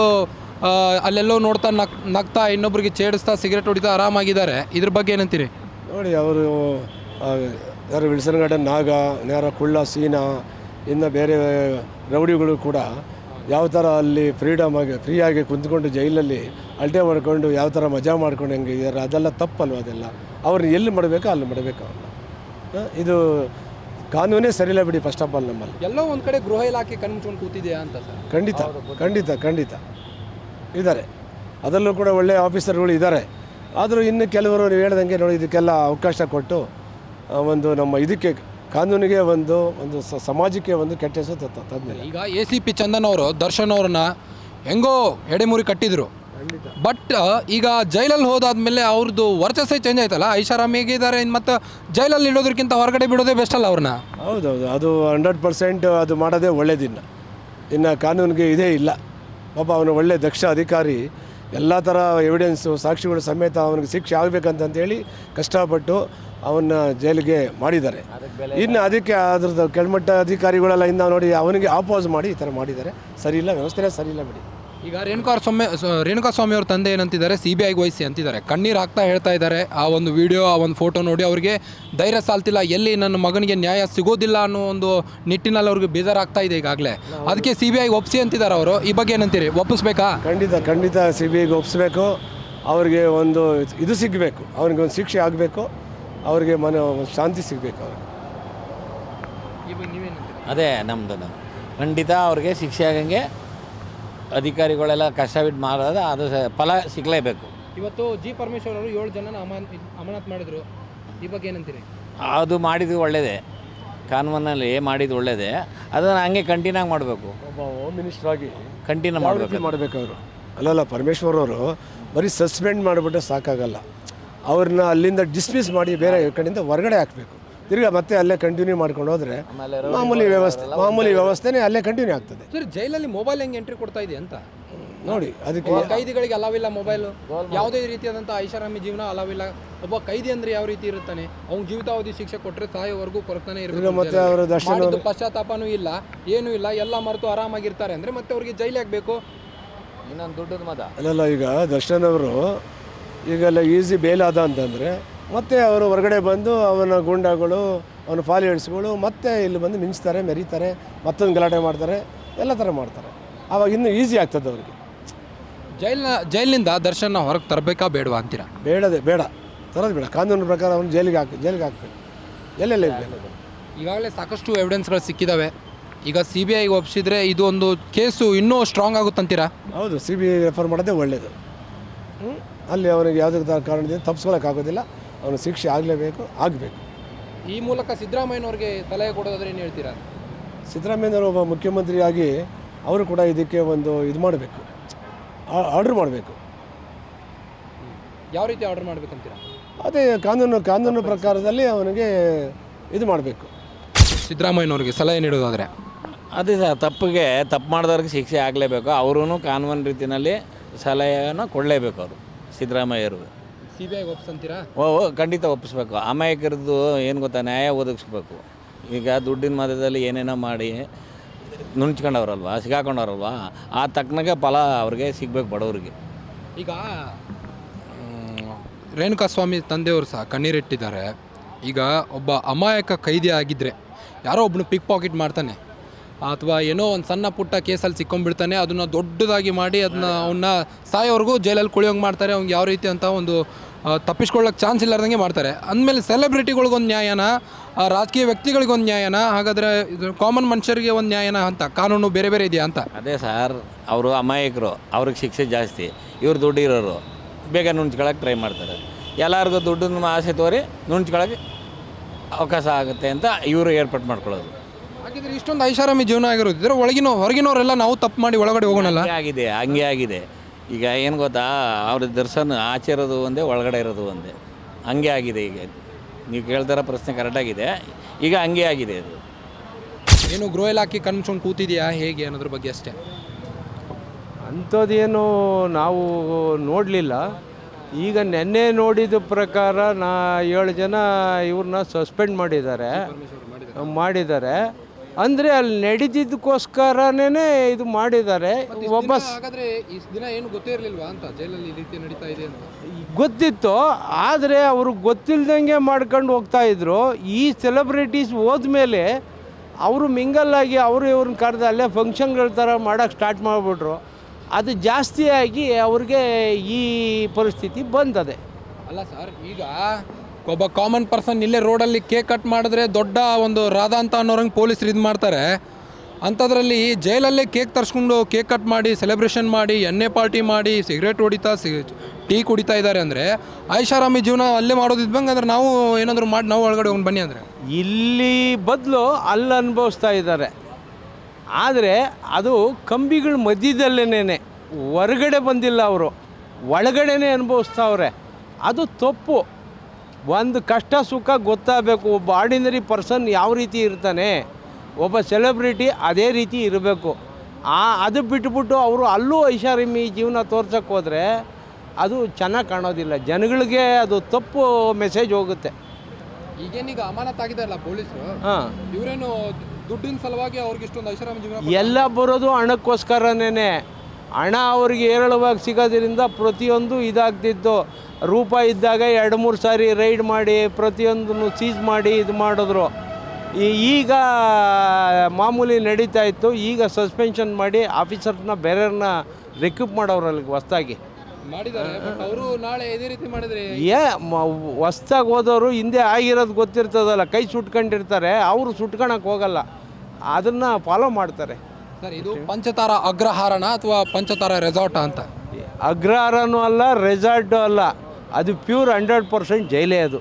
ಆ, ಅಲ್ಲೆಲ್ಲೋ ನೋಡ್ತಾ ನಕ್ ನಗ್ತಾ ಇನ್ನೊಬ್ಬರಿಗೆ ಛೇಡಿಸ್ತಾ ಸಿಗರೇಟ್ ಹೊಡಿತಾ ಆರಾಮಾಗಿದ್ದಾರೆ. ಇದ್ರ ಬಗ್ಗೆ ಏನಂತೀರಿ? ನೋಡಿ ಅವರು ಯಾರು ವಿಲ್ಸನ್ ಗಾರ್ಡನ್ ನಾಗ ನೇರ ಕುಳ್ಳ ಸೀನಾ ಇನ್ನು ಬೇರೆ ರೌಡಿಗಳು ಕೂಡ ಯಾವ ಥರ ಅಲ್ಲಿ ಫ್ರೀಡಮ್ ಆಗಿ ಫ್ರೀಯಾಗಿ ಕುಂತ್ಕೊಂಡು ಜೈಲಲ್ಲಿ ಅಲ್ಟೆ ಮಾಡ್ಕೊಂಡು ಯಾವ ಥರ ಮಜಾ ಮಾಡ್ಕೊಂಡು ಹೆಂಗೆ ಇದ್ದಾರೆ ಅದೆಲ್ಲ ತಪ್ಪಲ್ವ ಅದೆಲ್ಲ? ಅವ್ರನ್ನ ಎಲ್ಲಿ ಮಾಡಬೇಕೋ ಅಲ್ಲಿ ಮಾಡಬೇಕು ಅವ್ರನ್ನ ಇದು ಕಾನೂನೇ ಸರಿಯಿಲ್ಲ ಬಿಡಿ ಫಸ್ಟ್ ಆಫ್ ಆಲ್ ನಮ್ಮಲ್ಲಿ. ಎಲ್ಲೋ ಒಂದು ಕಡೆ ಗೃಹ ಇಲಾಖೆ ಕಣ್ಮುಚ್ಕೊಂಡು ಕೂತಿದೆಯಾ ಅಂತ ಸರ್? ಖಂಡಿತ ಖಂಡಿತ ಖಂಡಿತ. ಇದ್ದಾರೆ. ಅದರಲ್ಲೂ ಕೂಡ ಒಳ್ಳೆಯ ಆಫೀಸರ್ಗಳು ಇದ್ದಾರೆ. ಆದರೂ ಇನ್ನು ಕೆಲವರು ನೀವು ಹೇಳ್ದಂಗೆ ನೋಡಿ ಇದಕ್ಕೆಲ್ಲ ಅವಕಾಶ ಕೊಟ್ಟು ಒಂದು ನಮ್ಮ ಇದಕ್ಕೆ ಕಾನೂನಿಗೆ ಒಂದು ಒಂದು ಸಮಾಜಕ್ಕೆ ಒಂದು ಕೆಟ್ಟ ಹೆಸರು ತಂದಿಲ್ಲ ಈಗ ಎ ಸಿ ಪಿ ಚಂದನ್ ಅವರು ದರ್ಶನ್ ಅವ್ರನ್ನ ಹೆಂಗೋ ಎಡೆಮೂರಿ ಕಟ್ಟಿದ್ರು. ಬಟ್ ಈಗ ಜೈಲಲ್ಲಿ ಹೋದಾದ್ಮೇಲೆ ಅವ್ರದ್ದು ವರ್ಚಸ್ಸೇ ಚೇಂಜ್ ಆಯ್ತಲ್ಲ? ಐಷಾರಾಮಿಗೆ ಹೇಗಿದ್ದಾರೆ ಮತ್ತು ಜೈಲಲ್ಲಿ ಇಡೋದಕ್ಕಿಂತ ಹೊರಗಡೆ ಬಿಡೋದೇ ಬೆಸ್ಟ್ ಅಲ್ಲ ಅವ್ರನ್ನ? ಹೌದೌದು. ಅದು ಹಂಡ್ರೆಡ್ ಪರ್ಸೆಂಟ್ ಅದು ಮಾಡೋದೇ ಒಳ್ಳೇದಿನ್ನ ಇನ್ನು. ಕಾನೂನಿಗೆ ಇದೇ ಇಲ್ಲ. ಪಾಪ ಅವನು ಒಳ್ಳೆ ದಕ್ಷ ಅಧಿಕಾರಿ ಎಲ್ಲ ಥರ ಎವಿಡೆನ್ಸು ಸಾಕ್ಷಿಗಳು ಸಮೇತ ಅವನಿಗೆ ಶಿಕ್ಷೆ ಆಗಬೇಕಂತಂತೇಳಿ ಕಷ್ಟಪಟ್ಟು ಅವನ್ನ ಜೈಲಿಗೆ ಮಾಡಿದ್ದಾರೆ. ಇನ್ನು ಅದಕ್ಕೆ ಅದ್ರದ್ದು ಕೆಳಮಟ್ಟ ಅಧಿಕಾರಿಗಳೆಲ್ಲ ಇಂದ ನೋಡಿ ಅವನಿಗೆ ಆಪೋಸ್ ಮಾಡಿ ಈ ಥರ ಮಾಡಿದ್ದಾರೆ. ಸರಿ ಇಲ್ಲ ವ್ಯವಸ್ಥೆನೇ ಸರಿ ಇಲ್ಲ ಬಿಡಿ. ಈಗ ರೇಣುಕಾ ಸ್ವಾಮಿ ರೇಣುಕಾ ಸ್ವಾಮಿ ಅವ್ರ ತಂದೆ ಏನಂತಿದ್ದಾರೆ? ಸಿ ಬಿ ಐಗೆ ವಹಿಸಿ ಅಂತಿದ್ದಾರೆ. ಕಣ್ಣೀರು ಹಾಕ್ತಾ ಹೇಳ್ತಾ ಇದ್ದಾರೆ. ಆ ಒಂದು ವಿಡಿಯೋ ಆ ಒಂದು ಫೋಟೋ ನೋಡಿ ಅವರಿಗೆ ಧೈರ್ಯ ಸಾಲ್ತಿಲ್ಲ. ಎಲ್ಲಿ ನನ್ನ ಮಗನಿಗೆ ನ್ಯಾಯ ಸಿಗೋದಿಲ್ಲ ಅನ್ನೋ ಒಂದು ನಿಟ್ಟಿನಲ್ಲಿ ಅವ್ರಿಗೆ ಬೇಜಾರಾಗ್ತಾ ಇದೆ ಈಗಾಗಲೇ. ಅದಕ್ಕೆ ಸಿ ಬಿ ಐಗೆ ಒಪ್ಸಿ ಅಂತಿದ್ದಾರೆ ಅವರು. ಈ ಬಗ್ಗೆ ಏನಂತೀರಿ? ಒಪ್ಪಿಸ್ಬೇಕಾ? ಖಂಡಿತ ಖಂಡಿತ ಸಿ ಬಿ ಐಗೆ ಒಪ್ಪಿಸ್ಬೇಕು ಅವ್ರಿಗೆ ಒಂದು ಇದು ಸಿಗಬೇಕು. ಅವ್ರಿಗೆ ಒಂದು ಶಿಕ್ಷೆ ಆಗಬೇಕು. ಅವ್ರಿಗೆ ಮನ ಶಾಂತಿ ಸಿಗಬೇಕು ಅವ್ರಿಗೆ. ಅದೇ ನಮ್ಮದು ಖಂಡಿತ ಅವ್ರಿಗೆ ಶಿಕ್ಷೆ ಆಗಂಗೆ ಅಧಿಕಾರಿಗಳೆಲ್ಲ ಕಷ್ಟಬಿಟ್ಟು ಮಾಡೋದು ಅದು ಸ- ಫಲ ಸಿಗಲೇಬೇಕು. ಇವತ್ತು ಜಿ ಪರಮೇಶ್ವರ್ ಅವರು ಏಳು ಜನನ ಅಮಾನ್ ಅಮಾನತ್ ಮಾಡಿದ್ರು. ಈ ಬಗ್ಗೆ ಏನಂತೀರಿ? ಅದು ಮಾಡಿದ್ದು ಒಳ್ಳೆಯದೇ ಕಾನೂನಲ್ಲಿ ಮಾಡಿದ್ದು ಒಳ್ಳೆಯದೇ ಅದನ್ನು ಹಂಗೆ ಕಂಟಿನ್ಯೂ ಮಾಡಬೇಕು. ಒಬ್ಬ ಹೋಮ್ ಮಿನಿಸ್ಟರ್ ಆಗಿ ಕಂಟಿನ್ಯೂ ಯಾವ ರೀತಿ ಮಾಡಬೇಕು ಮಾಡಬೇಕು ಅವರು ಅಲ್ಲಲ್ಲ ಪರಮೇಶ್ವರ್ ಅವರು ಬರೀ ಸಸ್ಪೆಂಡ್ ಮಾಡಿಬಿಟ್ರೆ ಸಾಕಾಗಲ್ಲ. ಅವ್ರನ್ನ ಅಲ್ಲಿಂದ ಡಿಸ್ಮಿಸ್ ಮಾಡಿ ಬೇರೆ ಕಡೆಯಿಂದ ಹೊರಗಡೆ ಹಾಕಬೇಕು. ತಿರ್ಗಾ ಮತ್ತೆ ಅಲ್ಲೇ ಕಂಟಿನ್ಯೂ ಮಾಡ್ಕೊಂಡು ಹೋದ್ರೆ ಮಾಮೂಲಿ ವ್ಯವಸ್ಥೆ ಮಾಮೂಲಿ ವ್ಯವಸ್ಥೆನೇ ಅಲ್ಲೇ ಕಂಟಿನ್ಯೂ ಆಗ್ತದೆ. ಸರ್ ಜೈಲಲ್ಲಿ ಮೊಬೈಲ್ ಹೆಂಗೆ ಎಂಟ್ರಿ ಕೊಡ್ತಾ ಇದೆ ಅಂತ? ನೋಡಿ ಅದಕ್ಕೆ ಕೈದಿಗಳಿಗೆ ಅಲಾವಿಲ್ಲ ಮೊಬೈಲ್ ಯಾವುದೇ ರೀತಿಯಾದಂಥ ಐಷಾರಾಮಿ ಜೀವನ ಅಲಾವಿಲ್ಲ ಒಬ್ಬ ಕೈದಿ ಅಂದ್ರೆ ಯಾವ ರೀತಿ ಇರುತ್ತಾನೆ? ಅವ್ನ ಜೀವಿತಾವಧಿ ಶಿಕ್ಷೆ ಕೊಟ್ಟರೆ ತಾಯಿವರೆಗೂ ಕೊರತಾನೆ ಇರುತ್ತೆ ಇರಬೇಕು ಮತ್ತೆ ಅವರ ದರ್ಶನ ಪಶ್ಚಾತ್ತಾಪನೂ ಇಲ್ಲ ಏನೂ ಇಲ್ಲ ಎಲ್ಲ ಮರೆತು ಆರಾಮಾಗಿರ್ತಾರೆ ಅಂದ್ರೆ ಮತ್ತೆ ಅವ್ರಿಗೆ ಜೈಲ್ ಆಗಬೇಕು. ಇನ್ನೊಂದು ದುಡ್ಡದ ಮತ ಅಲ್ಲಲ್ಲ ಈಗ ದರ್ಶನ್ ಅವರು ಈಗೆಲ್ಲ ಈಸಿ ಬೇಲ್ ಆದ ಅಂತಂದರೆ ಮತ್ತೆ ಅವರು ಹೊರಗಡೆ ಬಂದು ಅವನ ಗೂಂಡಾಗಳು ಅವನ ಫಾಲಿಯರ್ಸ್ಗಳು ಮತ್ತೆ ಇಲ್ಲಿ ಬಂದು ಮಿಂಚ್ತಾರೆ ಮೆರೀತಾರೆ ಮತ್ತೊಂದು ಗಲಾಟೆ ಮಾಡ್ತಾರೆ ಎಲ್ಲ ಥರ ಮಾಡ್ತಾರೆ. ಆವಾಗ ಇನ್ನೂ ಈಸಿ ಆಗ್ತದೆ ಅವ್ರಿಗೆ. ಜೈಲಿನ ಜೈಲಿನಿಂದ ದರ್ಶನ ಹೊರಗೆ ತರಬೇಕಾ ಬೇಡವಾ ಅಂತೀರಾ? ಬೇಡದೆ ಬೇಡ. ತರೋದು ಬೇಡ. ಕಾನೂನು ಪ್ರಕಾರ ಅವನು ಜೈಲಿಗೆ ಹಾಕಿ ಜೈಲಿಗೆ ಹಾಕ್ಬೇಕು. ಎಲ್ಲೆಲ್ಲ ಇರಬೇಕು. ಈಗಾಗಲೇ ಸಾಕಷ್ಟು ಎವಿಡೆನ್ಸ್ಗಳು ಸಿಕ್ಕಿದ್ದಾವೆ ಈಗ ಸಿ ಬಿ ಐಗೆ ಒಪ್ಪಿಸಿದ್ರೆ ಇದು ಒಂದು ಕೇಸು ಇನ್ನೂ ಸ್ಟ್ರಾಂಗ್ ಆಗುತ್ತಂತೀರಾ ಹೌದು ಸಿ ಬಿ ಐ ರೆಫರ್ ಮಾಡೋದೇ ಒಳ್ಳೆಯದು? ಅಲ್ಲಿ ಅವನಿಗೆ ಯಾವುದೇ ಥರ ಕಾರಣದಿಂದ ತಪ್ಪಿಸ್ಕೊಳ್ಳೋಕ್ಕಾಗೋದಿಲ್ಲ ಅವನು ಶಿಕ್ಷೆ ಆಗಲೇಬೇಕು ಆಗಬೇಕು. ಈ ಮೂಲಕ ಸಿದ್ದರಾಮಯ್ಯನವ್ರಿಗೆ ಸಲಹೆ ಕೊಡೋದಾದ್ರೆ ಏನು ಹೇಳ್ತೀರಾ? ಸಿದ್ದರಾಮಯ್ಯನವರು ಒಬ್ಬ ಮುಖ್ಯಮಂತ್ರಿಯಾಗಿ ಅವರು ಕೂಡ ಇದಕ್ಕೆ ಒಂದು ಇದು ಮಾಡಬೇಕು. ಆರ್ಡ್ರ್ ಮಾಡಬೇಕು. ಯಾವ ರೀತಿ ಆರ್ಡರ್ ಮಾಡ್ಬೇಕಂತೀರಾ? ಅದೇ ಕಾನೂನು ಕಾನೂನು ಪ್ರಕಾರದಲ್ಲಿ ಅವನಿಗೆ ಇದು ಮಾಡಬೇಕು. ಸಿದ್ದರಾಮಯ್ಯನವ್ರಿಗೆ ಸಲಹೆ ನೀಡೋದಾದರೆ? ಅದೇ ಸರ್ ತಪ್ಪಿಗೆ ತಪ್ಪು ಮಾಡಿದವ್ರಿಗೆ ಶಿಕ್ಷೆ ಆಗಲೇಬೇಕು. ಅವರೂ ಕಾನೂನು ರೀತಿಯಲ್ಲಿ ಸಲಹೆಯನ್ನು ಕೊಡಲೇಬೇಕು ಅವರು ಸಿದ್ದರಾಮಯ್ಯರು ಸಿ ಬಿ ಐಗೆ ಒಪ್ಸಂತೀರಾ ಓ ಓ, ಖಂಡಿತ ಒಪ್ಪಿಸ್ಬೇಕು ಅಮಾಯಕರದ್ದು ಏನು ಗೊತ್ತಾ ನ್ಯಾಯ ಒದಗಿಸ್ಬೇಕು. ಈಗ ದುಡ್ಡಿನ ಮಧ್ಯದಲ್ಲಿ ಏನೇನೋ ಮಾಡಿ ನುಣ್ಚ್ಕೊಂಡವ್ರಲ್ವಾ ಸಿಗಾಕೊಂಡವ್ರಲ್ವಾ ಆ ತಕ್ಕನಾಗೆ ಫಲ ಅವ್ರಿಗೆ ಸಿಗ್ಬೇಕು ಬಡವ್ರಿಗೆ. ಈಗ ರೇಣುಕಾ ಸ್ವಾಮಿ ತಂದೆಯವರು ಸಹ ಕಣ್ಣೀರಿಟ್ಟಿದ್ದಾರೆ ಈಗ ಒಬ್ಬ ಅಮಾಯಕ ಕೈದಿ ಆಗಿದ್ದರೆ ಯಾರೋ ಒಬ್ಬನು ಪಿಕ್ ಪಾಕೆಟ್ ಮಾಡ್ತಾನೆ. ಅಥವಾ ಏನೋ ಒಂದು ಸಣ್ಣ ಪುಟ್ಟ ಕೇಸಲ್ಲಿ ಸಿಕ್ಕೊಂಡ್ಬಿಡ್ತಾನೆ ಅದನ್ನು ದೊಡ್ಡದಾಗಿ ಮಾಡಿ ಅದನ್ನ ಅವನ್ನ ಸಾಯೋವರೆಗೂ ಜೈಲಲ್ಲಿ ಕುಳಿಯೋಂಗೆ ಮಾಡ್ತಾರೆ ಅವ್ನಿಗೆ ಯಾವ ರೀತಿ ಅಂತ ಒಂದು ತಪ್ಪಿಸ್ಕೊಳ್ಳೋಕೆ ಚಾನ್ಸ್ ಇಲ್ಲಾರ್ದಂಗೆ ಮಾಡ್ತಾರೆ. ಅಂದಮೇಲೆ ಸೆಲೆಬ್ರಿಟಿಗಳಿಗೊಂದು ನ್ಯಾಯನ ಆ, ರಾಜಕೀಯ ವ್ಯಕ್ತಿಗಳಿಗೊಂದು ನ್ಯಾಯನ ಹಾಗಾದರೆ ಇದು ಕಾಮನ್ ಮನುಷ್ಯರಿಗೆ ಒಂದು ನ್ಯಾಯನ ಅಂತ ಕಾನೂನು ಬೇರೆ ಬೇರೆ ಇದೆಯಾ ಅಂತ? ಅದೇ ಸರ್ ಅವರು ಅಮಾಯಕರು ಅವ್ರಿಗೆ ಶಿಕ್ಷೆ ಜಾಸ್ತಿ ಇವ್ರು ದುಡ್ಡು ಇರೋರು ಬೇಗ ನುಣ್ಚ್ಕೊಳಕ್ಕೆ ಟ್ರೈ ಮಾಡ್ತಾರೆ. ಎಲ್ಲರಿಗೂ ದುಡ್ಡು ಆಸೆ ತೋರಿ ನುಣ್ಚ್ಕೊಳಕ್ಕೆ ಅವಕಾಶ ಆಗುತ್ತೆ ಅಂತ ಇವರು ಏರ್ಪಾಟ್ ಮಾಡ್ಕೊಳ್ಳೋದು. ಹಾಗಿದ್ರೆ ಇಷ್ಟೊಂದು ಐಷಾರಾಮಿ ಜೀವನ ಆಗಿರೋದಿದ್ರೆ ಒಳಗಿನ ಹೊರಗಿನವರೆಲ್ಲ ನಾವು ತಪ್ಪು ಮಾಡಿ ಒಳಗಡೆ ಹೋಗೋಣಲ್ಲ? ಹಂಗೆ ಆಗಿದೆ ಹಂಗೆ ಆಗಿದೆ. ಈಗ ಏನು ಗೊತ್ತಾ? ಅವ್ರ ದರ್ಶನ ಆಚೆ ಇರೋದು ಒಂದೇ ಒಳಗಡೆ ಇರೋದು ಒಂದೇ. ಹಂಗೆ ಆಗಿದೆ ಈಗ. ನೀವು ಕೇಳ್ತಾರ ಪ್ರಶ್ನೆ ಕರೆಕ್ಟಾಗಿದೆ ಈಗ ಹಂಗೆ ಆಗಿದೆ ಅದು. ಏನು ಗೃಹ ಇಲಾಖೆ ಕನ್ಸ್ಕೊಂಡು ಕೂತಿದೆಯಾ? ಹೇಗೆ ಅನ್ನೋದ್ರ ಬಗ್ಗೆ ಅಷ್ಟೇ. ಅಂಥದ್ದೇನು ನಾವು ನೋಡಲಿಲ್ಲ. ಈಗ ನೆನ್ನೆ ನೋಡಿದ ಪ್ರಕಾರ ನಾ ಏಳು ಜನ ಇವ್ರನ್ನ ಸಸ್ಪೆಂಡ್ ಮಾಡಿದ್ದಾರೆ. ಮಾಡಿದ್ದಾರೆ. ಅಂದರೆ ಅಲ್ಲಿ ನಡೆದಿದ್ದಕ್ಕೋಸ್ಕರನೇ ಇದು ಮಾಡಿದ್ದಾರೆ. ವಾಪಸ್ ಹಾಗಾದ್ರೆ ಈ ದಿನ ಏನು ಗೊತ್ತೇ ಇರಲಿಲ್ವಾ ಅಂತ? ಜೈಲಲ್ಲಿ ಈ ರೀತಿ ನಡೀತಾ ಇದೆ ಅಂತ. ಗೊತ್ತಿತ್ತು. ಆದರೆ ಅವರು ಗೊತ್ತಿಲ್ದಂಗೆ ಮಾಡ್ಕೊಂಡು ಹೋಗ್ತಾ ಇದ್ರು. ಈ ಸೆಲೆಬ್ರಿಟೀಸ್ ಹೋದ್ಮೇಲೆ ಅವರು ಮಿಂಗಲ್ಲಾಗಿ ಅವರು ಇವ್ರನ್ನ ಕರೆದು ಅಲ್ಲೇ ಫಂಕ್ಷನ್ಗಳ ಥರ ಮಾಡೋಕ್ಕೆ ಸ್ಟಾರ್ಟ್ ಮಾಡಿಬಿಟ್ರು. ಅದು ಜಾಸ್ತಿಯಾಗಿ ಅವ್ರಿಗೆ ಈ ಪರಿಸ್ಥಿತಿ ಬಂದದೆ. ಅಲ್ಲ ಸರ್ ಈಗ ಒಬ್ಬ ಕಾಮನ್ ಪರ್ಸನ್ ಇಲ್ಲೇ ರೋಡಲ್ಲಿ ಕೇಕ್ ಕಟ್ ಮಾಡಿದ್ರೆ ದೊಡ್ಡ ಒಂದು ರಾಧ ಅಂತ ಅನ್ನೋರಂಗೆ ಪೊಲೀಸರು ಇದು ಮಾಡ್ತಾರೆ. ಅಂಥದ್ರಲ್ಲಿ ಜೈಲಲ್ಲೇ ಕೇಕ್ ತರಿಸ್ಕೊಂಡು ಕೇಕ್ ಕಟ್ ಮಾಡಿ ಸೆಲೆಬ್ರೇಷನ್ ಮಾಡಿ, ಎಣ್ಣೆ ಪಾರ್ಟಿ ಮಾಡಿ ಸಿಗರೇಟ್ ಹೊಡಿತಾ, ಸಿ ಟೀ ಕುಡಿತಾ ಇದ್ದಾರೆ ಅಂದರೆ ಐಷಾರಾಮಿ ಜೀವನ ಅಲ್ಲೇ ಮಾಡೋದಿದ್ದಂಗೆ ಅಂದ್ರೆ ನಾವು ಏನಾದರೂ ಮಾಡಿ ನಾವು ಒಳಗಡೆ ಹೋಗಿ ಬನ್ನಿ ಅಂದರೆ. ಇಲ್ಲಿ ಬದಲು ಅಲ್ಲಿ ಅನುಭವಿಸ್ತಾ ಇದ್ದಾರೆ. ಆದರೆ ಅದು ಕಂಬಿಗಳ ಮಧ್ಯದಲ್ಲೇನೆ ಹೊರಗಡೆ ಬಂದಿಲ್ಲ ಅವರು, ಒಳಗಡೆನೇ ಅನುಭವಿಸ್ತಾವ್ರೆ. ಅದು ತಪ್ಪು. ಒಂದು ಕಷ್ಟ ಸುಖ ಗೊತ್ತಾಗಬೇಕು. ಒಬ್ಬ ಆರ್ಡಿನರಿ ಪರ್ಸನ್ ಯಾವ ರೀತಿ ಇರ್ತಾನೆ ಒಬ್ಬ ಸೆಲೆಬ್ರಿಟಿ ಅದೇ ರೀತಿ ಇರಬೇಕು. ಆ ಅದು ಬಿಟ್ಬಿಟ್ಟು ಅವರು ಅಲ್ಲೂ ಐಷಾರಾಮಿ ಜೀವನ ತೋರ್ಸಕ್ಕೆ ಹೋದರೆ ಅದು ಚೆನ್ನಾಗಿ ಕಾಣೋದಿಲ್ಲ. ಜನಗಳಿಗೆ ಅದು ತಪ್ಪು ಮೆಸೇಜ್ ಹೋಗುತ್ತೆ. ಈಗೇನೀಗ ಅಮಾನತ್ ಆಗಿದಾರಲ್ಲ ಪೊಲೀಸರು? ಹಾಂ. ಇವರೇನು ದುಡ್ಡಿನ ಸಲುವಾಗಿ ಅವ್ರಿಗೆ ಇಷ್ಟೊಂದು ಐಷಾರಾಮಿ ಜೀವನ ಎಲ್ಲ ಬರೋದು ಹಣಕ್ಕೋಸ್ಕರನೇ ಹಣ ಅವ್ರಿಗೆ ಹೇರಳವಾಗಿ ಸಿಗೋದ್ರಿಂದ ಪ್ರತಿಯೊಂದು ಇದಾಗ್ತಿತ್ತು. ರೂಪಾಯಿ ಇದ್ದಾಗ ಎರಡು ಮೂರು ಸಾರಿ ರೈಡ್ ಮಾಡಿ ಪ್ರತಿಯೊಂದನ್ನು ಸೀಜ್ ಮಾಡಿ ಇದು ಮಾಡಿದ್ರು. ಈ- ಈಗ ಮಾಮೂಲಿ ನಡೀತಾ ಇತ್ತು. ಈಗ ಸಸ್ಪೆನ್ಷನ್ ಮಾಡಿ ಆಫೀಸರ್ನ ಬೇರೆಯವ್ರನ್ನ ರೆಕ್ಯೂಪ್ ಮಾಡೋರು ಅಲ್ಲಿಗೆ ಹೊಸ್ದಾಗಿ. ಅವರು ನಾಳೆ ಇದೇ ರೀತಿ ಮಾಡಿದ್ರೆ ಏ ಹೊಸ್ದಾಗಿ ಹೋದವರು ಹಿಂದೆ ಆಗಿರೋದು ಗೊತ್ತಿರ್ತದಲ್ಲ ಕೈ ಸುಟ್ಕೊಂಡಿರ್ತಾರೆ ಅವರು ಸುಟ್ಕೊಳಕ್ಕೆ ಹೋಗಲ್ಲ. ಅದನ್ನು ಫಾಲೋ ಮಾಡ್ತಾರೆ. ಸರ್ ಇದು ಪಂಚತಾರ ಅಗ್ರಹಾರಣ ಅಥವಾ ಪಂಚತಾರ ರೆಸಾರ್ಟ್ ಅಂತ? ಅಗ್ರಹಾರನೂ ಅಲ್ಲ ರೆಸಾರ್ಟು ಅಲ್ಲ. ಅದು ಪ್ಯೂರ್ ಹಂಡ್ರೆಡ್ ಪರ್ಸೆಂಟ್ ಜೈಲೇ ಅದು.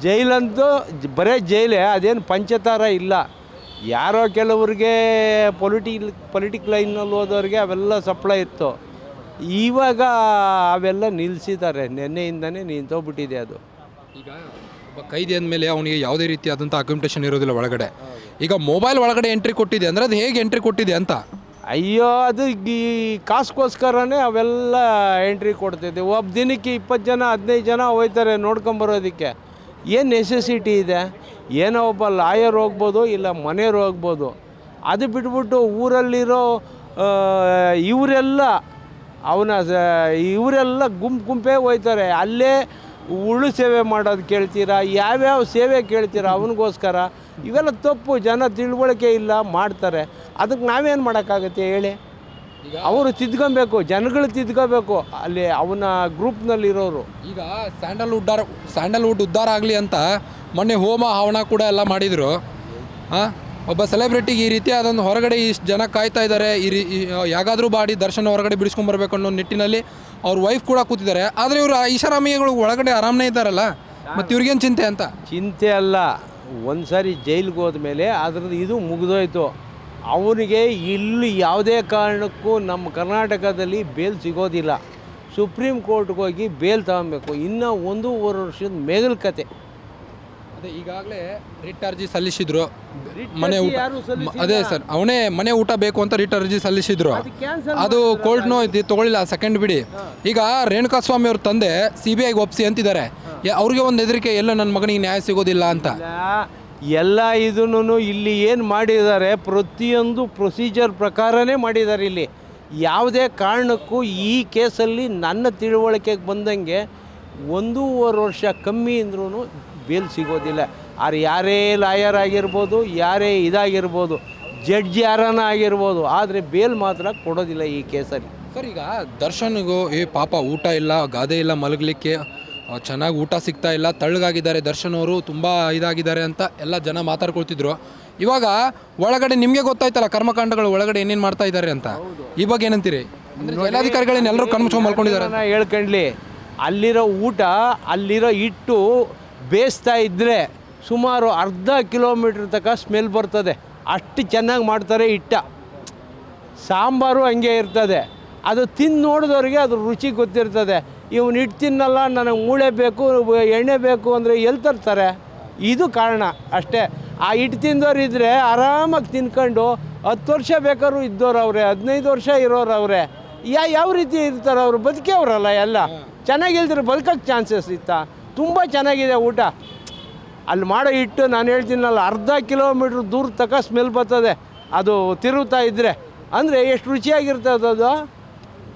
ಜೈಲಂತೂ ಜ- ಬರೇ ಜೈಲೇ ಅದೇನು ಪಂಚತಾರ ಇಲ್ಲ. ಯಾರೋ ಕೆಲವ್ರಿಗೆ ಪೊಲಿಟಿ ಪೊಲಿಟಿಕ್ ಲೈನಲ್ಲಿ ಹೋದವ್ರಿಗೆ ಅವೆಲ್ಲ ಸಪ್ಲೈ ಇತ್ತು. ಇವಾಗ ಅವೆಲ್ಲ ನಿಲ್ಲಿಸಿದ್ದಾರೆ ನಿನ್ನೆಯಿಂದನೇ ನಿಂತೋಗ್ಬಿಟ್ಟಿದೆ ಅದು. ಈಗ ಒಬ್ಬ ಕೈದಿ ಅಂದಮೇಲೆ ಅವನಿಗೆ ಯಾವುದೇ ರೀತಿಯಾದಂಥ ಅಕೌಂಟೇಷನ್ ಇರೋದಿಲ್ಲ ಒಳಗಡೆ. ಈಗ ಮೊಬೈಲ್ ಒಳಗಡೆ ಎಂಟ್ರಿ ಕೊಟ್ಟಿದೆ ಅಂದರೆ ಅದು ಹೇಗೆ ಎಂಟ್ರಿ ಕೊಟ್ಟಿದೆ ಅಂತ? ಅಯ್ಯೋ, ಅದು ಈ ಕಾಸ್ಗೋಸ್ಕರನೇ ಅವೆಲ್ಲ ಎಂಟ್ರಿ ಕೊಡ್ತಿದ್ದೆ. ಒಬ್ಬ ದಿನಕ್ಕೆ ಇಪ್ಪತ್ತು ಜನ, ಹದಿನೈದು ಜನ ಹೋಯ್ತಾರೆ ನೋಡ್ಕೊಂಬರೋದಕ್ಕೆ. ಏನು ನೆಸೆಸಿಟಿ ಇದೆ? ಏನೋ ಒಬ್ಬ ಲಾಯರ್ ಹೋಗ್ಬೋದು, ಇಲ್ಲ ಮನೆಯವ್ರು ಹೋಗ್ಬೋದು. ಅದು ಬಿಟ್ಬಿಟ್ಟು ಊರಲ್ಲಿರೋ ಇವರೆಲ್ಲ, ಅವನ ಇವರೆಲ್ಲ ಗುಂಪು ಗುಂಪೇ ಹೋಯ್ತಾರೆ. ಅಲ್ಲೇ ಉಳು ಸೇವೆ ಮಾಡೋದು ಕೇಳ್ತೀರಾ? ಯಾವ್ಯಾವ ಸೇವೆ ಕೇಳ್ತೀರಾ ಅವನಿಗೋಸ್ಕರ? ಇವೆಲ್ಲ ತಪ್ಪು. ಜನ ತಿಳುವಳಿಕೆ ಇಲ್ಲ, ಮಾಡ್ತಾರೆ. ಅದಕ್ಕೆ ನಾವೇನು ಮಾಡೋಕ್ಕಾಗತ್ತೆ ಹೇಳಿ? ಅವರು ತಿದ್ಕೊಬೇಕು ಜನಗಳು ತಿದ್ಕೋಬೇಕು ಅಲ್ಲಿ ಅವನ ಗ್ರೂಪ್ನಲ್ಲಿರೋರು. ಈಗ ಸ್ಯಾಂಡಲ್ವುಡ್ ಸ್ಯಾಂಡಲ್ವುಡ್ ಉದ್ಧಾರ ಆಗಲಿ ಅಂತ ಮೊನ್ನೆ ಹೋಮ ಹವನ ಕೂಡ ಎಲ್ಲ ಮಾಡಿದರು. ಹಾಂ ಒಬ್ಬ ಸೆಲೆಬ್ರಿಟಿಗೆ ಈ ರೀತಿ ಅದೊಂದು ಹೊರಗಡೆ ಇಷ್ಟು ಜನ ಕಾಯ್ತಾ ಇದ್ದಾರೆ ಈ ರೀ ಯಾಗಾದರೂ ಬಾಡಿ ದರ್ಶನ ಹೊರಗಡೆ ಬಿಡಿಸ್ಕೊಂಬರ್ಬೇಕು ಅನ್ನೋ ನಿಟ್ಟಿನಲ್ಲಿ ಅವ್ರ ವೈಫ್ ಕೂಡ ಕೂತಿದ್ದಾರೆ. ಆದರೆ ಇವರು ಐಷಾರಾಮಿಗಳು ಒಳಗಡೆ ಆರಾಮನೇ ಇದ್ದಾರಲ್ಲ? ಮತ್ತು ಇವ್ರಿಗೇನು ಚಿಂತೆ ಅಂತ? ಚಿಂತೆ ಅಲ್ಲ. ಒಂದು ಸಾರಿ ಜೈಲಿಗೆ ಹೋದ್ಮೇಲೆ ಅದ್ರದ್ದು ಇದು ಮುಗಿದೋಯ್ತು. ಅವನಿಗೆ ಇಲ್ಲಿ ಯಾವುದೇ ಕಾರಣಕ್ಕೂ ನಮ್ಮ ಕರ್ನಾಟಕದಲ್ಲಿ ಬೇಲ್ ಸಿಗೋದಿಲ್ಲ. ಸುಪ್ರೀಂ ಕೋರ್ಟ್ಗೆ ಹೋಗಿ ಬೇಲ್ ತಗೊಬೇಕು. ಇನ್ನೂ ಒಂದೂವರೆ ವರ್ಷದ ಮೇಗಲ್ ಕತೆ. ಅದೇ ಈಗಾಗಲೇ ರಿಟ್ ಅರ್ಜಿ ಸಲ್ಲಿಸಿದ್ರು. ಮನೆ ಊಟ ಅದೇ ಸರ್ ಅವನೇ ಮನೆ ಊಟ ಬೇಕು ಅಂತ ರಿಟ್ ಅರ್ಜಿ ಸಲ್ಲಿಸಿದ್ರು. ಅದು ಕೋರ್ಟ್ನೂ ಇದು ತಗೊಳ್ಳಿಲ್ಲ ಸೆಕೆಂಡ್ ಬಿಡಿ. ಈಗ ರೇಣುಕಾಸ್ವಾಮಿ ಅವ್ರ ತಂದೆ ಸಿ ಬಿ ಐಗೆ ಒಪ್ಸಿ ಅಂತಿದ್ದಾರೆ. ಅವ್ರಿಗೆ ಒಂದು ಹೆದರಿಕೆ ಎಲ್ಲ ನನ್ನ ಮಗನಿಗೆ ನ್ಯಾಯ ಸಿಗೋದಿಲ್ಲ ಅಂತ. ಎಲ್ಲ ಇದನ್ನು ಇಲ್ಲಿ ಏನು ಮಾಡಿದ್ದಾರೆ? ಪ್ರತಿಯೊಂದು ಪ್ರೊಸೀಜರ್ ಪ್ರಕಾರನೇ ಮಾಡಿದ್ದಾರೆ ಇಲ್ಲಿ. ಯಾವುದೇ ಕಾರಣಕ್ಕೂ ಈ ಕೇಸಲ್ಲಿ ನನ್ನ ತಿಳುವಳಿಕೆಗೆ ಬಂದಂಗೆ ಒಂದೂವರೆ ವರ್ಷ ಕಮ್ಮಿ ಅಂದ್ರೂ ಬೇಲ್ ಸಿಗೋದಿಲ್ಲ. ಆದ್ರೆ ಯಾರೇ ಲಾಯರ್ ಆಗಿರ್ಬೋದು, ಯಾರೇ ಇದಾಗಿರ್ಬೋದು ಜಡ್ಜ್ ಯಾರನ ಆಗಿರ್ಬೋದು, ಆದರೆ ಬೇಲ್ ಮಾತ್ರ ಕೊಡೋದಿಲ್ಲ ಈ ಕೇಸಲ್ಲಿ. ಸರ್, ಈಗ ದರ್ಶನ್ಗೂ, ಏ ಪಾಪ ಊಟ ಇಲ್ಲ, ಗಾದೆ ಇಲ್ಲ ಮಲಗಲಿಕ್ಕೆ ಚೆನ್ನಾಗಿ ಊಟ ಸಿಗ್ತಾ ಇಲ್ಲ ತಳ್ಳಗಾಗಿದ್ದಾರೆ ದರ್ಶನ್ ಅವರು ತುಂಬ ಇದಾಗಿದ್ದಾರೆ ಅಂತ ಎಲ್ಲ ಜನ ಮಾತಾಡ್ಕೊಳ್ತಿದ್ರು. ಇವಾಗ ಒಳಗಡೆ ನಿಮಗೆ ಗೊತ್ತಾಯ್ತಲ್ಲ ಕರ್ಮಕಾಂಡಗಳು ಒಳಗಡೆ ಏನೇನು ಮಾಡ್ತಾ ಇದ್ದಾರೆ ಅಂತ. ಈ ಬಗ್ಗೆ ಏನಂತೀರಿ? ಜಿಲ್ಲಾಧಿಕಾರಿಗಳನ್ನ ಎಲ್ಲರೂ ಮಲ್ಕೊಂಡಿದ್ದಾರೆ. ನಾನು ಹೇಳ್ಕೊಂಡ್ಲಿ ಅಲ್ಲಿರೋ ಊಟ ಅಲ್ಲಿರೋ ಹಿಟ್ಟು ಬೇಯಿಸ್ತಾ ಇದ್ದರೆ ಸುಮಾರು ಅರ್ಧ ಕಿಲೋಮೀಟ್ರ್ ತನಕ ಸ್ಮೆಲ್ ಬರ್ತದೆ. ಅಷ್ಟು ಚೆನ್ನಾಗಿ ಮಾಡ್ತಾರೆ ಹಿಟ್ಟ. ಸಾಂಬಾರು ಹಂಗೆ ಇರ್ತದೆ. ಅದು ತಿಂದು ನೋಡಿದವ್ರಿಗೆ ಅದ್ರ ರುಚಿ ಗೊತ್ತಿರ್ತದೆ. ಇವನು ಹಿಟ್ಟು ತಿನ್ನಲ್ಲ ನನಗೆ ಮೂಳೆ ಬೇಕು, ಎಣ್ಣೆ ಬೇಕು ಅಂದರೆ ಎಲ್ಲಿ ತರ್ತಾರೆ? ಇದು ಕಾರಣ ಅಷ್ಟೇ. ಆ ಹಿಟ್ಟು ತಿಂದವ್ರು ಇದ್ದರೆ ಆರಾಮಾಗಿ ತಿನ್ಕೊಂಡು ಹತ್ತು ವರ್ಷ ಬೇಕಾದ್ರು ಇದ್ದವ್ರು ಅವರೇ ಹದಿನೈದು ವರ್ಷ ಇರೋರು ಅವರೇ ಯಾ, ಯಾವ ರೀತಿ ಇರ್ತಾರೆ ಅವರು? ಬದುಕೇವ್ರಲ್ಲ ಎಲ್ಲ. ಚೆನ್ನಾಗಿಲ್ದ್ರೆ ಬದುಕಕ್ಕೆ ಚಾನ್ಸಸ್ ಇತ್ತಾ? ತುಂಬ ಚೆನ್ನಾಗಿದೆ ಊಟ. ಅಲ್ಲಿ ಮಾಡೋ ಹಿಟ್ಟು ನಾನು ಹೇಳ್ತೀನಲ್ಲ, ಅರ್ಧ ಕಿಲೋಮೀಟ್ರ್ ದೂರ ತಕ ಸ್ಮೆಲ್ ಬರ್ತದೆ. ಅದು ತಿರುಗುತ್ತಾ ಇದ್ದರೆ ಅಂದರೆ ಎಷ್ಟು ರುಚಿಯಾಗಿರ್ತದೆ ಅದು?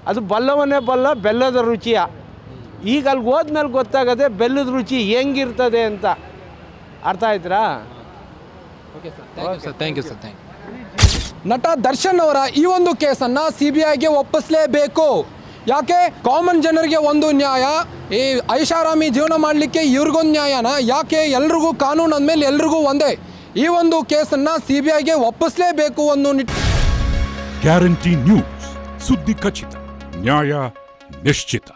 ಅದು ಬಲ್ಲವನ್ನೇ ಬಲ್ಲ, ಬೆಲ್ಲದ ರುಚಿಯ. ಈಗ ಅಲ್ಲಿಗೆ ಹೋದ್ಮೇಲೆ ಗೊತ್ತಾಗದೆ ಬೆಲ್ಲದ ರುಚಿ ಹೆಂಗಿರ್ತದೆ ಅಂತ ಅರ್ಥ ಆಯ್ತಾ okay sir thank you sir thank ನಟ ದರ್ಶನ್ ಅವರ ಈ ಒಂದು ಕೇಸನ್ನು ಸಿ ಬಿ ಐಗೆ ಒಪ್ಪಿಸಲೇಬೇಕು. ಯಾಕೆ? ಕಾಮನ್ ಜನರಿಗೆ ಒಂದು ನ್ಯಾಯ ಈ ಐಷಾರಾಮಿ ಜೀವನ ಮಾಡಲಿಕ್ಕೆ ಇವ್ರಿಗೊಂದು ನ್ಯಾಯನ ಯಾಕೆ ಎಲ್ರಿಗೂ ಕಾನೂನು ಅಂದಮೇಲೆ ಎಲ್ರಿಗೂ ಒಂದೇ? ಈ ಒಂದು ಕೇಸನ್ನು ಸಿ ಬಿ ಐಗೆ ಒಪ್ಪಿಸಲೇಬೇಕು ಒಂದು ನಿಟ್ಟು ಗ್ಯಾರಂಟಿ ನ್ಯೂಸ್ ಸುದ್ದಿ ಖಚಿತ ನ್ಯಾಯ ನಿಶ್ಚಿತ.